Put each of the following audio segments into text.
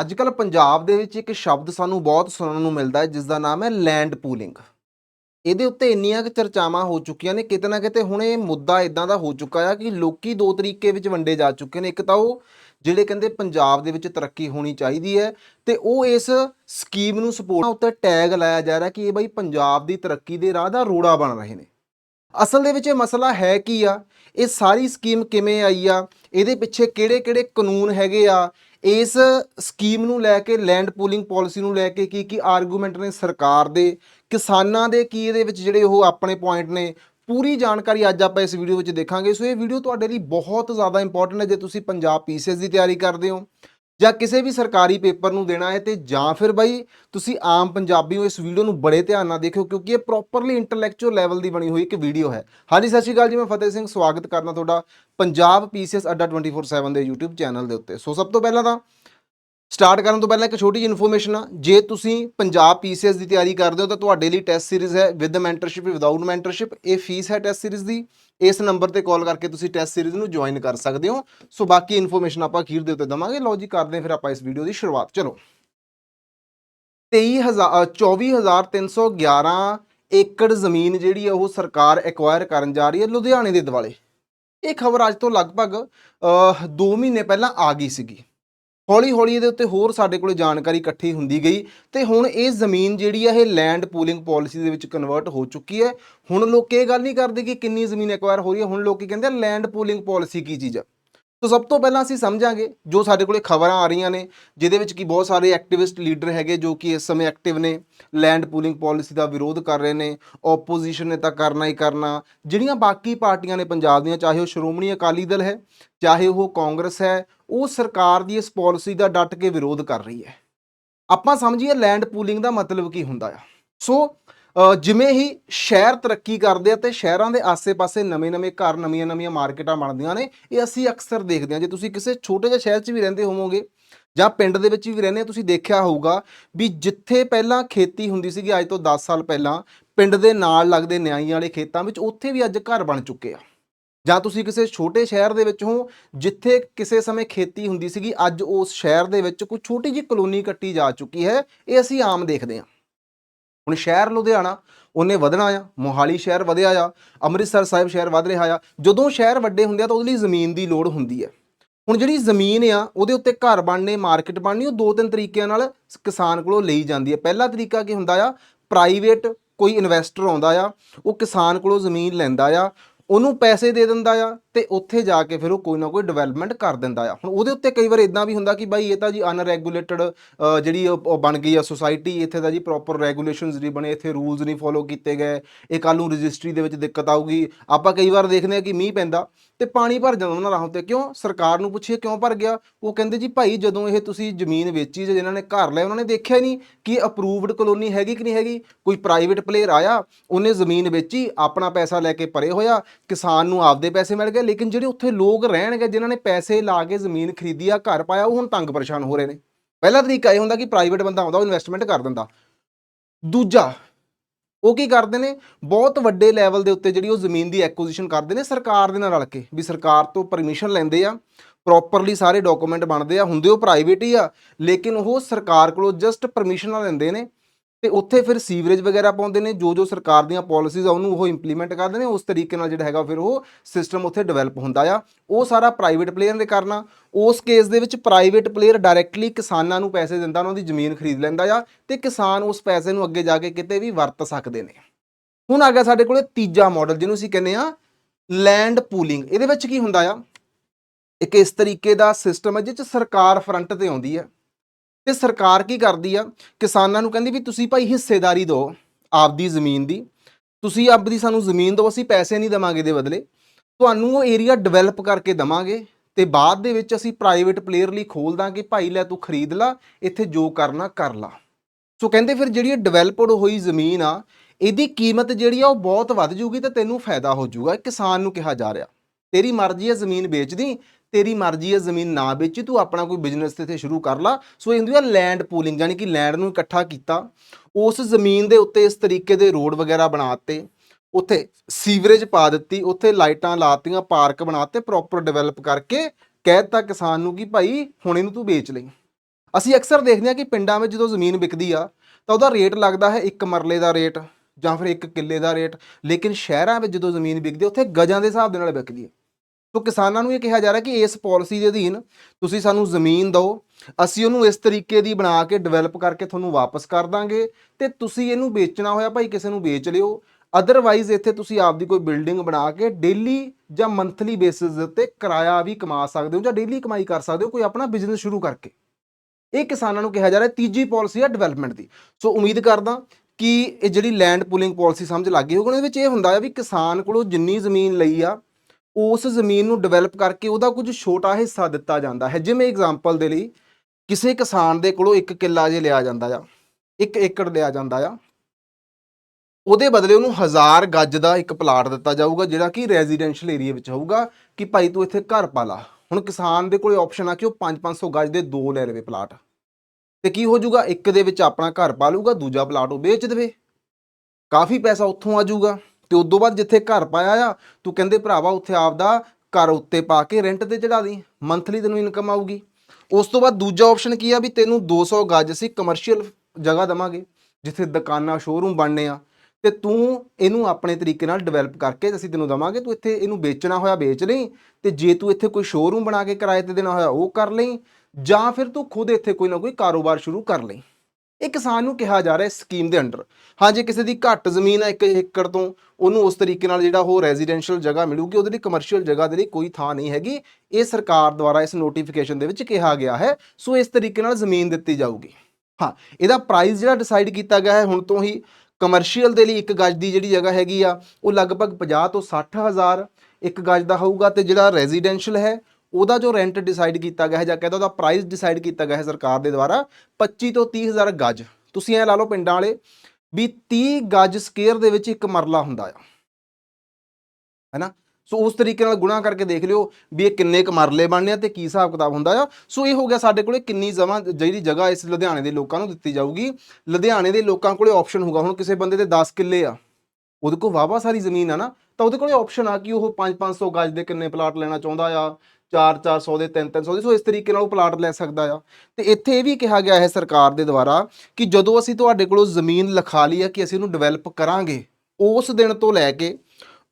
ਅੱਜ ਕੱਲ ਪੰਜਾਬ ਦੇ ਵਿੱਚ ਇੱਕ ਸ਼ਬਦ ਸਾਨੂੰ ਬਹੁਤ ਸੁਣਨ ਨੂੰ ਮਿਲਦਾ ਹੈ ਜਿਸ ਦਾ ਨਾਮ ਹੈ ਲੈਂਡ ਪੂਲਿੰਗ ਇਹਦੇ ਉੱਤੇ ਇੰਨੀਆਂ ਕੁ ਚਰਚਾਵਾਂ ਹੋ ਚੁੱਕੀਆਂ ਨੇ, ਕਿਤੇ ਨਾ ਕਿਤੇ ਹੁਣ ਇਹ ਮੁੱਦਾ ਇਦਾਂ ਦਾ ਹੋ ਚੁੱਕਾ ਆ ਕਿ ਲੋਕੀ ਦੋ ਤਰੀਕੇ ਵਿੱਚ ਵੰਡੇ ਜਾ ਚੁੱਕੇ ਨੇ। ਇੱਕ ਤਾਂ ਉਹ ਜਿਹੜੇ ਕਹਿੰਦੇ ਪੰਜਾਬ ਦੇ ਵਿੱਚ ਤਰੱਕੀ ਹੋਣੀ ਚਾਹੀਦੀ ਹੈ ਤੇ ਉਹ ਇਸ ਸਕੀਮ ਨੂੰ ਸਪੋਰਟ ਉੱਤੇ ਟੈਗ ਲਾਇਆ ਜਾ ਰਿਹਾ ਕਿ ਇਹ ਬਈ ਪੰਜਾਬ ਦੀ ਤਰੱਕੀ ਦੇ ਰਾਹ ਦਾ ਰੋੜਾ ਬਣ ਰਹੇ ਨੇ। ਅਸਲ ਦੇ ਵਿੱਚ ਇਹ ਮਸਲਾ ਹੈ ਕੀ ਆ? ਇਹ ਸਾਰੀ ਸਕੀਮ ਕਿਵੇਂ ਆਈ ਆ? ਇਹਦੇ ਪਿੱਛੇ ਕਿਹੜੇ-ਕਿਹੜੇ ਕਾਨੂੰਨ ਹੈਗੇ ਆ? ਇਸ ਸਕੀਮ ਨੂੰ ਲੈ ਕੇ ਲੈਂਡ ਪੂਲਿੰਗ ਪਾਲਿਸੀ ਨੂੰ ਲੈ ਕੇ ਕੀ ਕੀ ਆਰਗੂਮੈਂਟ ਨੇ ਸਰਕਾਰ ਦੇ, ਕਿਸਾਨਾਂ ਦੇ, ਕੀ ਇਹਦੇ ਵਿੱਚ ਜਿਹੜੇ ਉਹ ਆਪਣੇ ਪੁਆਇੰਟ ਨੇ, ਪੂਰੀ ਜਾਣਕਾਰੀ ਅੱਜ ਆਪਾਂ ਇਸ ਵੀਡੀਓ ਵਿੱਚ ਦੇਖਾਂਗੇ। ਸੋ ਇਹ ਵੀਡੀਓ ਤੁਹਾਡੇ ਲਈ ਬਹੁਤ ਜ਼ਿਆਦਾ ਇੰਪੋਰਟੈਂਟ ਹੈ ਜੇ ਤੁਸੀਂ ਪੰਜਾਬ ਪੀਸੀਐਸ ਦੀ ਤਿਆਰੀ ਕਰਦੇ ਹੋ। ਜਾਂ ਕਿਸੇ ਵੀ ਸਰਕਾਰੀ ਪੇਪਰ ਨੂੰ ਦੇਣਾ ਹੈ ਤੇ ਜਾਂ ਫਿਰ ਬਾਈ ਤੁਸੀਂ ਆਮ ਪੰਜਾਬੀ ਹੋ ਇਸ ਵੀਡੀਓ ਨੂੰ ਬੜੇ ਧਿਆਨ ਨਾਲ ਦੇਖਿਓ ਕਿਉਂਕਿ ਇਹ ਪ੍ਰੋਪਰਲੀ ਇੰਟੈਲੈਕਚੁਅਲ ਲੈਵਲ ਦੀ ਬਣੀ ਹੋਈ ਇੱਕ ਵੀਡੀਓ ਹੈ। ਹਾਂਜੀ, ਸਤਿ ਸ਼੍ਰੀ ਅਕਾਲ ਜੀ, ਮੈਂ ਫਤਿਹ ਸਿੰਘ, ਸਵਾਗਤ ਕਰਦਾ ਤੁਹਾਡਾ ਪੰਜਾਬ ਪੀਸੀਐਸ ਅੱਡਾ 24/7 ਦੇ YouTube ਚੈਨਲ ਦੇ ਉੱਤੇ। ਸੋ ਸਭ ਤੋਂ ਪਹਿਲਾਂ ਤਾਂ ਸਟਾਰਟ ਕਰਨ ਤੋਂ ਪਹਿਲਾਂ ਇੱਕ ਛੋਟੀ ਜਿਹੀ ਇਨਫੋਰਮੇਸ਼ਨ ਆ। ਜੇ ਤੁਸੀਂ ਪੰਜਾਬ ਪੀਸੀਐਸ ਦੀ ਤਿਆਰੀ ਕਰਦੇ ਹੋ ਤਾਂ ਤੁਹਾਡੇ ਲਈ ਟੈਸਟ ਸੀਰੀਜ਼ ਹੈ ਵਿਦ ਮੈਂਟਰਸ਼ਿਪ ਵਿਦਆਊਟ ਮੈਂਟਰਸ਼ਿਪ ਇਹ ਫੀਸ ਹੈ ਟੈਸਟ ਸੀਰੀਜ਼ ਦੀ। ਇਸ ਨੰਬਰ ਤੇ ਕਾਲ ਕਰਕੇ ਤੁਸੀਂ ਟੈਸਟ ਸੀਰੀਜ਼ ਨੂੰ ਜੁਆਇਨ ਕਰ ਸਕਦੇ ਹੋ। ਸੋ ਬਾਕੀ ਇਨਫੋਰਮੇਸ਼ਨ ਆਪਾਂ ਅਖੀਰ ਦੇ ਉੱਤੇ ਦਵਾਂਗੇ। ਲਓ ਜੀ, ਕਰਦੇ ਹਾਂ ਫਿਰ ਆਪਾਂ ਇਸ ਵੀਡੀਓ ਦੀ ਸ਼ੁਰੂਆਤ। ਚਲੋ। 23000 24311 ਏਕੜ ਜ਼ਮੀਨ ਜਿਹੜੀ ਆ, ਉਹ ਸਰਕਾਰ ਐਕਵਾਇਰ ਕਰਨ ਜਾ ਰਹੀ ਹੈ ਲੁਧਿਆਣੇ ਦੇ ਦਿਵਾਲੇ ਇਹ ਖਬਰ ਅੱਜ ਤੋਂ ਲਗਭਗ 2 ਮਹੀਨੇ ਪਹਿਲਾਂ ਆ ਗਈ ਸੀਗੀ। ਹੌਲੀ ਹੌਲੀ ਇਹਦੇ ਉੱਤੇ ਹੋਰ ਸਾਡੇ ਕੋਲੇ ਜਾਣਕਾਰੀ ਇਕੱਠੀ ਹੁੰਦੀ ਗਈ ਤੇ ਹੁਣ ਇਹ ਜ਼ਮੀਨ ਜਿਹੜੀ ਆ ਇਹ ਲੈਂਡ ਪੂਲਿੰਗ ਪਾਲਿਸੀ ਦੇ ਵਿੱਚ ਕਨਵਰਟ ਹੋ ਚੁੱਕੀ ਹੈ। ਹੁਣ ਲੋਕ ਇਹ ਗੱਲ ਨਹੀਂ ਕਰਦੇ ਕਿ ਕਿੰਨੀ ਜ਼ਮੀਨ ਐਕਵਾਇਰ ਹੋ ਰਹੀ ਹੈ। ਹੁਣ ਲੋਕੀ ਕਹਿੰਦੇ ਆ ਲੈਂਡ ਪੂਲਿੰਗ ਪਾਲਿਸੀ ਕੀ ਚੀਜ਼ ਆ? ਸੋ ਸਭ ਤੋਂ ਪਹਿਲਾਂ ਅਸੀਂ ਸਮਝਾਂਗੇ ਜੋ ਸਾਡੇ ਕੋਲੇ ਖਬਰਾਂ ਆ ਰਹੀਆਂ ਨੇ, ਜਿਹਦੇ ਵਿੱਚ ਕਿ ਬਹੁਤ ਸਾਰੇ ਐਕਟਿਵਿਸਟ ਲੀਡਰ ਹੈਗੇ ਜੋ ਕਿ ਇਸ ਸਮੇਂ ਐਕਟਿਵ ਨੇ ਲੈਂਡ ਪੂਲਿੰਗ ਪਾਲਿਸੀ ਦਾ ਵਿਰੋਧ ਕਰ ਰਹੇ ਨੇ ਆਪੋਜੀਸ਼ਨ ਨੇ ਤਾਂ ਕਰਨਾ ਹੀ ਕਰਨਾ, ਜਿਹੜੀਆਂ ਬਾਕੀ ਪਾਰਟੀਆਂ ਨੇ ਪੰਜਾਬ ਦੀਆਂ, ਚਾਹੇ ਉਹ ਸ਼੍ਰੋਮਣੀ ਅਕਾਲੀ ਦਲ ਹੈ, ਚਾਹੇ ਉਹ ਕਾਂਗਰਸ ਹੈ, ਉਹ ਸਰਕਾਰ ਦੀ ਇਸ ਪਾਲਿਸੀ ਦਾ ਡਟ ਕੇ ਵਿਰੋਧ ਕਰ ਰਹੀ ਹੈ। ਆਪਾਂ ਸਮਝੀਏ ਲੈਂਡ ਪੂਲਿੰਗ ਦਾ ਮਤਲਬ ਕੀ ਹੁੰਦਾ ਆ। ਸੋ ਜਿਵੇਂ ਹੀ ਸ਼ਹਿਰ ਤਰੱਕੀ ਕਰਦੇ ਆ ਤੇ ਸ਼ਹਿਰਾਂ ਦੇ ਆਸੇ-ਪਾਸੇ ਨਵੇਂ-ਨਵੇਂ ਘਰ, ਨਵੀਆਂ-ਨਵੀਆਂ ਮਾਰਕੀਟਾਂ ਬਣਦੀਆਂ ਨੇ, ਇਹ ਅਸੀਂ ਅਕਸਰ ਦੇਖਦੇ ਹਾਂ। ਜੇ ਤੁਸੀਂ ਕਿਸੇ ਛੋਟੇ ਜਿਹੇ ਸ਼ਹਿਰ 'ਚ ਵੀ ਰਹਿੰਦੇ ਹੋਵੋਗੇ ਜਾਂ ਪਿੰਡ ਦੇ ਵਿੱਚ ਵੀ ਰਹਿੰਦੇ ਆ ਤੁਸੀਂ ਦੇਖਿਆ ਹੋਊਗਾ ਵੀ ਜਿੱਥੇ ਪਹਿਲਾਂ ਖੇਤੀ ਹੁੰਦੀ ਸੀਗੀ ਅੱਜ ਤੋਂ 10 ਸਾਲ ਪਹਿਲਾਂ, ਪਿੰਡ ਦੇ ਨਾਲ ਲੱਗਦੇ ਨਿਆਈਆਂ ਵਾਲੇ ਖੇਤਾਂ ਵਿੱਚ ਉੱਥੇ ਵੀ ਅੱਜ ਘਰ ਬਣ ਚੁੱਕੇ ਆ। ਜਾਂ ਤੁਸੀਂ ਕਿਸੇ ਛੋਟੇ ਸ਼ਹਿਰ ਦੇ ਵਿੱਚ ਹੋ, ਜਿੱਥੇ ਕਿਸੇ ਸਮੇਂ ਖੇਤੀ ਹੁੰਦੀ ਸੀਗੀ, ਅੱਜ ਉਸ ਸ਼ਹਿਰ ਦੇ ਵਿੱਚ ਕੋਈ ਛੋਟੀ ਜਿਹੀ ਕਲੋਨੀ ਕੱਟੀ ਜਾ ਚੁੱਕੀ ਹੈ, ਇਹ ਅਸੀਂ ਆਮ ਦੇਖਦੇ ਹਾਂ। ਹੁਣ ਸ਼ਹਿਰ ਲੁਧਿਆਣਾ, ਉਹਨੇ ਵਧਣਾ ਆ, ਮੋਹਾਲੀ ਸ਼ਹਿਰ ਵਧਿਆ ਆ, ਅੰਮ੍ਰਿਤਸਰ ਸਾਹਿਬ ਸ਼ਹਿਰ ਵਧ ਰਿਹਾ ਆ। ਜਦੋਂ ਸ਼ਹਿਰ ਵੱਡੇ ਹੁੰਦੇ ਆ ਤਾਂ ਉਹਦੇ ਲਈ ਜ਼ਮੀਨ ਦੀ ਲੋੜ ਹੁੰਦੀ ਹੈ ਹੁਣ ਜਿਹੜੀ ਜ਼ਮੀਨ ਆ, ਉਹਦੇ ਉੱਤੇ ਘਰ ਬਣਨੇ ਮਾਰਕੀਟ ਬਣਨੀ, ਉਹ ਦੋ ਤਿੰਨ ਤਰੀਕਿਆਂ ਨਾਲ ਕਿਸਾਨ ਕੋਲੋਂ ਲਈ ਜਾਂਦੀ ਹੈ ਪਹਿਲਾ ਤਰੀਕਾ ਕੀ ਹੁੰਦਾ ਆ? ਪ੍ਰਾਈਵੇਟ ਕੋਈ ਇਨਵੈਸਟਰ ਆਉਂਦਾ ਆ, ਉਹ ਕਿਸਾਨ ਕੋਲੋਂ ਜ਼ਮੀਨ ਲੈਂਦਾ ਆ। ਉਹਨੂੰ ਪੈਸੇ ਦੇ ਦਿੰਦਾ ਆ ਤੇ ਉੱਥੇ ਜਾ ਕੇ ਫਿਰ ਉਹ ਕੋਈ ਨਾ ਕੋਈ ਡਿਵੈਲਪਮੈਂਟ ਕਰ ਦਿੰਦਾ ਆ। ਹੁਣ ਉਹਦੇ ਉੱਤੇ ਕਈ ਵਾਰ ਇਦਾਂ ਵੀ ਹੁੰਦਾ ਕਿ ਬਾਈ ਇਹ ਤਾਂ ਜੀ ਅਨਰੈਗੂਲੇਟਡ ਜਿਹੜੀ ਉਹ ਬਣ ਗਈ ਆ ਸੁਸਾਇਟੀ ਇੱਥੇ ਦਾ ਜੀ ਪ੍ਰੋਪਰ ਰੈਗੂਲੇਸ਼ਨਸ ਨਹੀਂ ਬਣੇ, ਇੱਥੇ ਰੂਲਸ ਨਹੀਂ ਫੋਲੋ ਕੀਤੇ ਗਏ, ਇਹ ਕੱਲ ਨੂੰ ਰਜਿਸਟਰੀ ਦੇ ਵਿੱਚ ਦਿੱਕਤ ਆਊਗੀ। ਆਪਾਂ ਕਈ ਵਾਰ ਦੇਖਦੇ ਆ ਕਿ ਮੀਂਹ ਪੈਂਦਾ ਤੇ ਪਾਣੀ ਭਰ ਜਾਂਦਾ ਉਹਨਾਂ ਰਾਹਾਂ ਤੇ। ਕਿਉਂ? ਸਰਕਾਰ ਨੂੰ ਪੁੱਛੇ ਕਿਉਂ ਭਰ ਗਿਆ? ਉਹ ਕਹਿੰਦੇ ਜੀ ਭਾਈ ਜਦੋਂ ਇਹ ਤੁਸੀਂ ਜ਼ਮੀਨ ਵੇਚੀ ਜਾਂ ਜਿਨ੍ਹਾਂ ਨੇ ਘਰ ਲਿਆ, ਉਹਨਾਂ ਨੇ ਦੇਖਿਆ ਨਹੀਂ ਕਿ ਅਪਰੂਵਡ ਕਲੋਨੀ ਹੈਗੀ ਕਿ ਨਹੀਂ ਹੈਗੀ। ਕੋਈ ਪ੍ਰਾਈਵੇਟ ਪਲੇਅਰ ਆਇਆ, ਉਹਨੇ ਜ਼ਮੀਨ ਵੇਚੀ, ਆਪਣਾ ਪੈਸਾ ਲੈ ਕੇ ਪਰੇ ਹੋਇਆ ਕਿਸਾਨ ਨੂੰ ਆਪਦੇ ਪੈਸੇ ਮਿਲ ਗਏ, ਲੇਕਿਨ ਜਿਹੜੇ ਉੱਥੇ ਲੋਕ ਰਹਿਣਗੇ, ਜਿਨ੍ਹਾਂ ਨੇ ਪੈਸੇ ਲਾ ਕੇ ਜ਼ਮੀਨ ਖਰੀਦੀ ਆ, ਘਰ ਪਾਇਆ, ਉਹ ਹੁਣ ਤੰਗ ਪਰੇਸ਼ਾਨ ਹੋ ਰਹੇ ਨੇ। ਪਹਿਲਾ ਤਰੀਕਾ ਇਹ ਹੁੰਦਾ ਕਿ ਪ੍ਰਾਈਵੇਟ ਬੰਦਾ ਆਉਂਦਾ, ਉਹ ਇਨਵੈਸਟਮੈਂਟ ਕਰ ਦਿੰਦਾ। ਦੂਜਾ, ਉਹ ਕੀ ਕਰਦੇ ਨੇ? ਬਹੁਤ ਵੱਡੇ ਲੈਵਲ ਦੇ ਉੱਤੇ ਜਿਹੜੀ ਉਹ ਜ਼ਮੀਨ ਦੀ ਐਕੁਜੀਸ਼ਨ ਕਰਦੇ ਨੇ, ਸਰਕਾਰ ਦੇ ਨਾਲ ਰਲ ਕੇ, ਵੀ ਸਰਕਾਰ ਤੋਂ ਪਰਮਿਸ਼ਨ ਲੈਂਦੇ ਆ ਪ੍ਰੋਪਰਲੀ ਸਾਰੇ ਡਾਕੂਮੈਂਟ ਬਣਦੇ ਆ, ਹੁੰਦੇ ਉਹ ਪ੍ਰਾਈਵੇਟ ਹੀ ਆ, ਲੇਕਿਨ ਉਹ ਸਰਕਾਰ ਕੋਲੋਂ ਜਸਟ ਪਰਮਿਸ਼ਨਾਂ ਲੈਂਦੇ ਨੇ ਤੇ ਉੱਥੇ ਫਿਰ ਸੀਵਰੇਜ ਵਗੈਰਾ ਪਾਉਂਦੇ ਨੇ ਜੋ ਜੋ ਸਰਕਾਰ ਦੀਆਂ ਪਾਲਿਸੀਜ਼ ਆ, ਉਹਨੂੰ ਉਹ ਇੰਪਲੀਮੈਂਟ ਕਰਦੇ ਨੇ, ਉਸ ਤਰੀਕੇ ਨਾਲ ਜਿਹੜਾ ਹੈਗਾ ਫਿਰ ਉਹ ਸਿਸਟਮ ਉੱਥੇ ਡਿਵੈਲਪ ਹੁੰਦਾ ਆ। ਉਹ ਸਾਰਾ ਪ੍ਰਾਈਵੇਟ ਪਲੇਅਰ ਨੇ ਕਰਨਾ, ਉਸ ਕੇਸ ਦੇ ਵਿੱਚ ਪ੍ਰਾਈਵੇਟ ਪਲੇਅਰ ਡਾਇਰੈਕਟਲੀ ਕਿਸਾਨਾਂ ਨੂੰ ਪੈਸੇ ਦਿੰਦਾ, ਉਹਨਾਂ ਦੀ ਜ਼ਮੀਨ ਖਰੀਦ ਲੈਂਦਾ ਆ, ਤੇ ਕਿਸਾਨ ਉਸ ਪੈਸੇ ਨੂੰ ਅੱਗੇ ਜਾ ਕੇ ਕਿਤੇ ਵੀ ਵਰਤ ਸਕਦੇ ਨੇ। ਹੁਣ ਆ ਗਿਆ ਸਾਡੇ ਕੋਲੇ ਤੀਜਾ ਮਾਡਲ ਜਿਹਨੂੰ ਅਸੀਂ ਕਹਿੰਦੇ ਆ ਲੈਂਡ ਪੂਲਿੰਗ ਇਹਦੇ ਵਿੱਚ ਕੀ ਹੁੰਦਾ ਆ? ਇੱਕ ਇਸ ਤਰੀਕੇ ਦਾ ਸਿਸਟਮ ਹੈ ਜਿਸ 'ਚ ਸਰਕਾਰ ਫਰੰਟ ਤੇ ਆਉਂਦੀ ਹੈ ਤੇ ਸਰਕਾਰ ਕੀ ਕਰਦੀ ਆ? ਕਿਸਾਨਾਂ ਨੂੰ ਕਹਿੰਦੀ ਵੀ ਤੁਸੀਂ ਭਾਈ ਹਿੱਸੇਦਾਰੀ ਦਿਓ ਆਪਦੀ ਜ਼ਮੀਨ ਦੀ। ਤੁਸੀਂ ਆਪਦੀ ਸਾਨੂੰ ਜ਼ਮੀਨ ਦਿਓ, ਅਸੀਂ ਪੈਸੇ ਨਹੀਂ ਦੇਵਾਂਗੇ ਦੇ ਬਦਲੇ। ਤੁਹਾਨੂੰ ਉਹ ਏਰੀਆ ਡਿਵੈਲਪ ਕਰਕੇ ਦਵਾਂਗੇ ਤੇ ਬਾਅਦ ਦੇ ਵਿੱਚ ਅਸੀਂ ਪ੍ਰਾਈਵੇਟ ਪਲੇਅਰ ਲਈ ਖੋਲ ਦਾਂਗੇ, ਭਾਈ ਲੈ ਤੂੰ ਖਰੀਦ ਲਾ, ਇੱਥੇ ਜੋ ਕਰਨਾ ਕਰ ਲਾ। ਸੋ ਕਹਿੰਦੇ ਫਿਰ ਜਿਹੜੀ ਡਿਵੈਲਪਡ ਹੋਈ ਜ਼ਮੀਨ ਆ, ਇਹਦੀ ਕੀਮਤ ਜਿਹੜੀ ਆ ਉਹ ਬਹੁਤ ਵੱਧ ਜੂਗੀ ਤੇ ਤੈਨੂੰ ਫਾਇਦਾ ਹੋ ਜਾਊਗਾ ਕਿਸਾਨ ਨੂੰ ਕਿਹਾ ਜਾ ਰਿਹਾ। ਤੇਰੀ ਮਰਜ਼ੀ ਹੈ ਜ਼ਮੀਨ ਵੇਚਦੀ ਤੇਰੀ ਮਰਜ਼ੀ ਹੈ, ਜ਼ਮੀਨ ਨਾ ਵੇਚੀ, ਤੂੰ ਆਪਣਾ ਕੋਈ ਬਿਜ਼ਨਸ 'ਤੇ ਇੱਥੇ ਸ਼ੁਰੂ ਕਰ ਲਾ। ਸੋ ਇਹ ਹੁੰਦੀ ਆ ਲੈਂਡ ਪੂਲਿੰਗ ਯਾਨੀ ਕਿ ਲੈਂਡ ਨੂੰ ਇਕੱਠਾ ਕੀਤਾ। ਉਸ ਜ਼ਮੀਨ ਦੇ ਉੱਤੇ ਇਸ ਤਰੀਕੇ ਦੇ ਰੋਡ ਵਗੈਰਾ ਬਣਾਤੇ ਉੱਥੇ ਸੀਵਰੇਜ ਪਾ ਦਿੱਤੀ, ਉੱਥੇ ਲਾਈਟਾਂ ਲਾਤੀਆਂ ਪਾਰਕ ਬਣਾਤੇ ਪ੍ਰੋਪਰ ਡਿਵੈਲਪ ਕਰਕੇ ਕਹਿ ਦਿੱਤਾ ਕਿਸਾਨ ਨੂੰ ਕਿ ਭਾਈ ਹੁਣ ਇਹਨੂੰ ਤੂੰ ਵੇਚ ਲਈ। ਅਸੀਂ ਅਕਸਰ ਦੇਖਦੇ ਹਾਂ ਕਿ ਪਿੰਡਾਂ ਵਿੱਚ ਜਦੋਂ ਜ਼ਮੀਨ ਵਿਕਦੀ ਆ, ਤਾਂ ਉਹਦਾ ਰੇਟ ਲੱਗਦਾ ਹੈ ਇੱਕ ਮਰਲੇ ਦਾ ਰੇਟ ਜਾਂ ਫਿਰ ਇੱਕ ਕਿੱਲੇ ਦਾ ਰੇਟ ਲੇਕਿਨ ਸ਼ਹਿਰਾਂ ਵਿੱਚ ਜਦੋਂ ਜ਼ਮੀਨ ਵਿਕਦੀ ਉੱਥੇ ਗਜਾਂ ਦੇ ਹਿਸਾਬ ਦੇ ਨਾਲ ਵਿਕਦੀ ਹੈ ਸੋ ਕਿਸਾਨਾਂ ਨੂੰ ਇਹ ਕਿਹਾ ਜਾ ਰਿਹਾ ਕਿ ਇਸ ਪਾਲਿਸੀ ਦੇ ਅਧੀਨ ਤੁਸੀਂ ਸਾਨੂੰ ਜ਼ਮੀਨ ਦਿਓ, ਅਸੀਂ ਉਹਨੂੰ ਇਸ ਤਰੀਕੇ ਦੀ ਬਣਾ ਕੇ ਡਿਵੈਲਪ ਕਰਕੇ ਤੁਹਾਨੂੰ ਵਾਪਸ ਕਰ ਦਾਂਗੇ ਤੇ ਤੁਸੀਂ ਇਹਨੂੰ ਵੇਚਣਾ ਹੋਇਆ ਭਾਈ ਕਿਸੇ ਨੂੰ ਵੇਚ ਲਿਓ। ਅਦਰਵਾਈਜ਼ ਇੱਥੇ ਤੁਸੀਂ ਆਪਦੀ ਕੋਈ ਬਿਲਡਿੰਗ ਬਣਾ ਕੇ ਡੇਲੀ ਜਾਂ ਮੰਥਲੀ ਬੇਸਿਸ ਦੇ ਉੱਤੇ ਕਿਰਾਇਆ ਵੀ ਕਮਾ ਸਕਦੇ ਹੋ ਜਾਂ ਡੇਲੀ ਕਮਾਈ ਕਰ ਸਕਦੇ ਹੋ, ਕੋਈ ਆਪਣਾ ਬਿਜ਼ਨਸ ਸ਼ੁਰੂ ਕਰਕੇ। ਇਹ ਕਿਸਾਨਾਂ ਨੂੰ ਕਿਹਾ ਜਾ ਰਿਹਾ, ਤੀਜੀ ਪਾਲਿਸੀ ਹੈ ਡਿਵੈਲਪਮੈਂਟ ਦੀ। ਸੋ ਉਮੀਦ ਕਰਦਾ ਕਿ ਇਹ ਜਿਹੜੀ ਲੈਂਡ ਪੂਲਿੰਗ ਪਾਲਿਸੀ ਸਮਝ ਲੱਗ ਗਈ ਹੋਊਗੀ, ਉਹਦੇ ਵਿੱਚ ਇਹ ਹੁੰਦਾ ਹੈ ਵੀ ਕਿਸਾਨ ਕੋਲੋਂ ਜਿੰਨੀ ਜ਼ਮੀਨ ਲਈ ਆ ਉਸ ਜ਼ਮੀਨ ਨੂੰ ਡਿਵੈਲਪ ਕਰਕੇ ਉਹਦਾ ਕੁਝ ਛੋਟਾ ਹਿੱਸਾ ਦਿੱਤਾ ਜਾਂਦਾ ਹੈ। ਜਿਵੇਂ ਐਗਜ਼ਾਮਪਲ ਦੇ ਲਈ, ਕਿਸੇ ਕਿਸਾਨ ਦੇ ਕੋਲੋਂ ਇੱਕ ਕਿੱਲਾ ਜੇ ਲਿਆ ਜਾਂਦਾ ਆ, ਇੱਕ ਏਕੜ ਲਿਆ ਜਾਂਦਾ ਆ, ਉਹਦੇ ਬਦਲੇ ਉਹਨੂੰ 1000 ਗੱਜ ਦਾ ਇੱਕ ਪਲਾਟ ਦਿੱਤਾ ਜਾਊਗਾ, ਜਿਹੜਾ ਕਿ ਰੈਜ਼ੀਡੈਂਸ਼ੀਅਲ ਏਰੀਆ ਵਿੱਚ ਹੋਊਗਾ ਕਿ ਭਾਈ ਤੂੰ ਇੱਥੇ ਘਰ ਪਾ ਲਾ ਹੁਣ ਕਿਸਾਨ ਦੇ ਕੋਲੇ ਆਪਸ਼ਨ ਆ ਕਿ ਉਹ 5-500 ਗੱਜ ਦੇ ਦੋ ਲੈ ਲਵੇ ਪਲਾਟ ਤੇ ਕੀ ਹੋ ਜਾਊਗਾ? ਇੱਕ ਦੇ ਵਿੱਚ ਆਪਣਾ ਘਰ ਪਾ ਲੂਗਾ ਦੂਜਾ ਪਲਾਟ ਉਹ ਵੇਚ ਦੇਵੇ। ਕਾਫੀ ਪੈਸਾ ਉੱਥੋਂ ਆ ਜਾਊਗਾ। ਤੇ ਤੋਂ ਬਾਅਦ ਜਿੱਥੇ ਘਰ ਪਾਇਆ ਆ, ਤੂੰ ਕਹਿੰਦੇ ਭਰਾਵਾ ਉੱਥੇ ਆਪਦਾ ਘਰ ਉੱਤੇ ਪਾ ਕੇ ਰੈਂਟ ਤੇ ਚੜਾ ਦੀ ਮੰਥਲੀ ਤੈਨੂੰ ਇਨਕਮ ਆਊਗੀ। ਉਸ ਤੋਂ ਬਾਅਦ ਦੂਜਾ ਆਪਸ਼ਨ ਕੀ ਆ ਵੀ ਤੈਨੂੰ 200 ਗੱਜ ਅਸੀਂ ਕਮਰਸ਼ੀਅਲ ਜਗ੍ਹਾ ਦਵਾਂਗੇ, ਜਿੱਥੇ ਦੁਕਾਨਾਂ ਸ਼ੋਰੂਮ ਬਣਨੇ ਆ। ਤੇ ਤੂੰ ਇਹਨੂੰ ਆਪਣੇ ਤਰੀਕੇ ਨਾਲ ਡਿਵੈਲਪ ਕਰਕੇ ਅਸੀਂ ਤੈਨੂੰ ਦਵਾਂਗੇ, ਤੂੰ ਇੱਥੇ ਇਹਨੂੰ ਵੇਚਣਾ ਹੋਇਆ ਵੇਚ ਲਈ, ਤੇ ਜੇ ਤੂੰ ਇੱਥੇ ਕੋਈ ਸ਼ੋਰੂਮ ਬਣਾ ਕੇ ਕਿਰਾਏ ਤੇ ਦੇਣਾ ਹੋਇਆ ਉਹ ਕਰ ਲਈ, ਜਾਂ ਫਿਰ ਤੂੰ ਖੁਦ ਇੱਥੇ ਕੋਈ ਨਾ ਕੋਈ ਕਾਰੋਬਾਰ ਸ਼ੁਰੂ ਕਰ ਲਈ। ਇਹ ਕਿਸਾਨ ਨੂੰ ਕਿਹਾ ਜਾ ਰਿਹਾ ਇਸ ਸਕੀਮ ਦੇ ਅੰਡਰ। ਹਾਂ, ਜੇ ਕਿਸੇ ਦੀ ਘੱਟ ਜ਼ਮੀਨ ਹੈ ਇੱਕ ਏਕੜ ਤੋਂ, ਉਹਨੂੰ ਉਸ ਤਰੀਕੇ ਨਾਲ ਜਿਹੜਾ ਉਹ ਰੈਜ਼ੀਡੈਂਸ਼ੀਅਲ ਜਗ੍ਹਾ ਮਿਲੂਗੀ, ਉਹਦੇ ਲਈ ਕਮਰਸ਼ੀਅਲ ਜਗ੍ਹਾ ਦੇ ਲਈ ਕੋਈ ਥਾਂ ਨਹੀਂ ਹੈਗੀ। ਇਹ ਸਰਕਾਰ ਦੁਆਰਾ ਇਸ ਨੋਟੀਫਿਕੇਸ਼ਨ ਦੇ ਵਿੱਚ ਕਿਹਾ ਗਿਆ ਹੈ। ਸੋ ਇਸ ਤਰੀਕੇ ਨਾਲ ਜ਼ਮੀਨ ਦਿੱਤੀ ਜਾਊਗੀ। ਹਾਂ, ਇਹਦਾ ਪ੍ਰਾਈਸ ਜਿਹੜਾ ਡਿਸਾਈਡ ਕੀਤਾ ਗਿਆ ਹੈ, ਹੁਣ ਤੋਂ ਹੀ ਕਮਰਸ਼ੀਅਲ ਦੇ ਲਈ ਇੱਕ ਗਜ ਦੀ ਜਿਹੜੀ ਜਗ੍ਹਾ ਹੈਗੀ ਆ, ਉਹ ਲਗਭਗ 50 ਤੋਂ 60 ਹਜ਼ਾਰ ਇੱਕ ਗਜ ਦਾ ਹੋਊਗਾ ਤੇ ਜਿਹੜਾ ਰੈਜ਼ੀਡੈਂਸ਼ੀਅਲ ਹੈ ਉਹਦਾ ਜੋ ਰੈਂਟ ਡਿਸਾਈਡ ਕੀਤਾ ਗਿਆ ਹੈ ਜਾਂ ਕਹਿੰਦਾ ਉਹਦਾ ਪ੍ਰਾਈਸ ਡਿਸਾਈਡ ਕੀਤਾ ਗਿਆ ਹੈ ਸਰਕਾਰ ਦੇ ਦੁਆਰਾ 25 ਤੋਂ 30 ਹਜ਼ਾਰ ਗੱਜ। ਤੁਸੀਂ ਐ ਲਾ ਲਓ ਪਿੰਡਾਂ ਵਾਲੇ ਵੀ 30 ਗੱਜ ਸਕੁਅਰ ਦੇ ਵਿੱਚ ਇੱਕ ਮਰਲਾ ਹੁੰਦਾ ਆ। ਹੈਨਾ? ਸੋ ਉਸ ਤਰੀਕੇ ਨਾਲ ਗੁਣਾ ਕਰਕੇ ਦੇਖ ਲਿਓ ਵੀ ਇਹ ਕਿੰਨੇ ਕੁ ਮਰਲੇ ਬਣਨੇ ਆ ਤੇ ਕੀ ਹਿਸਾਬ ਕਿਤਾਬ ਹੁੰਦਾ ਆ। ਸੋ ਇਹ ਹੋ ਗਿਆ ਸਾਡੇ ਕੋਲੇ ਕਿੰਨੀ ਜਮਾ ਜਿਹੜੀ ਜਗ੍ਹਾ ਇਸ ਲੁਧਿਆਣੇ ਦੇ ਲੋਕਾਂ ਨੂੰ ਦਿੱਤੀ ਜਾਊਗੀ। ਲੁਧਿਆਣੇ ਦੇ ਲੋਕਾਂ ਕੋਲੇ ਆਪਸ਼ਨ ਹੋਊਗਾ। ਹੁਣ ਕਿਸੇ ਬੰਦੇ ਦੇ 10 ਕਿੱਲੇ ਆ, ਉਹਦੇ ਕੋਲ ਵਾਵਾ ਸਾਰੀ ਜ਼ਮੀਨ ਆ ਨਾ, ਤਾਂ ਉਹਦੇ ਕੋਲੇ ਆਪਸ਼ਨ ਆ ਕਿ ਉਹ 5-500 ਗੱਜ ਦੇ ਕਿੰਨੇ ਪਲਾਟ ਲੈਣਾ ਚਾਹੁੰਦਾ ਆ। 4-400 ਦੇ 3-300 ਦੇ, ਸੋ ਇਸ ਤਰੀਕੇ ਨਾਲ ਉਹ ਪਲਾਟ ਲੈ ਸਕਦਾ ਆ। ਤੇ ਇੱਥੇ ਇਹ ਵੀ ਕਿਹਾ ਗਿਆ ਹੈ ਸਰਕਾਰ ਦੇ ਦੁਆਰਾ ਕਿ ਜਦੋਂ ਅਸੀਂ ਤੁਹਾਡੇ ਕੋਲੋਂ ਜ਼ਮੀਨ ਲਿਖਾ ਲਈ ਆ ਕਿ ਅਸੀਂ ਇਹਨੂੰ ਡਿਵੈਲਪ ਕਰਾਂਗੇ, ਉਸ ਦਿਨ ਤੋਂ ਲੈ ਕੇ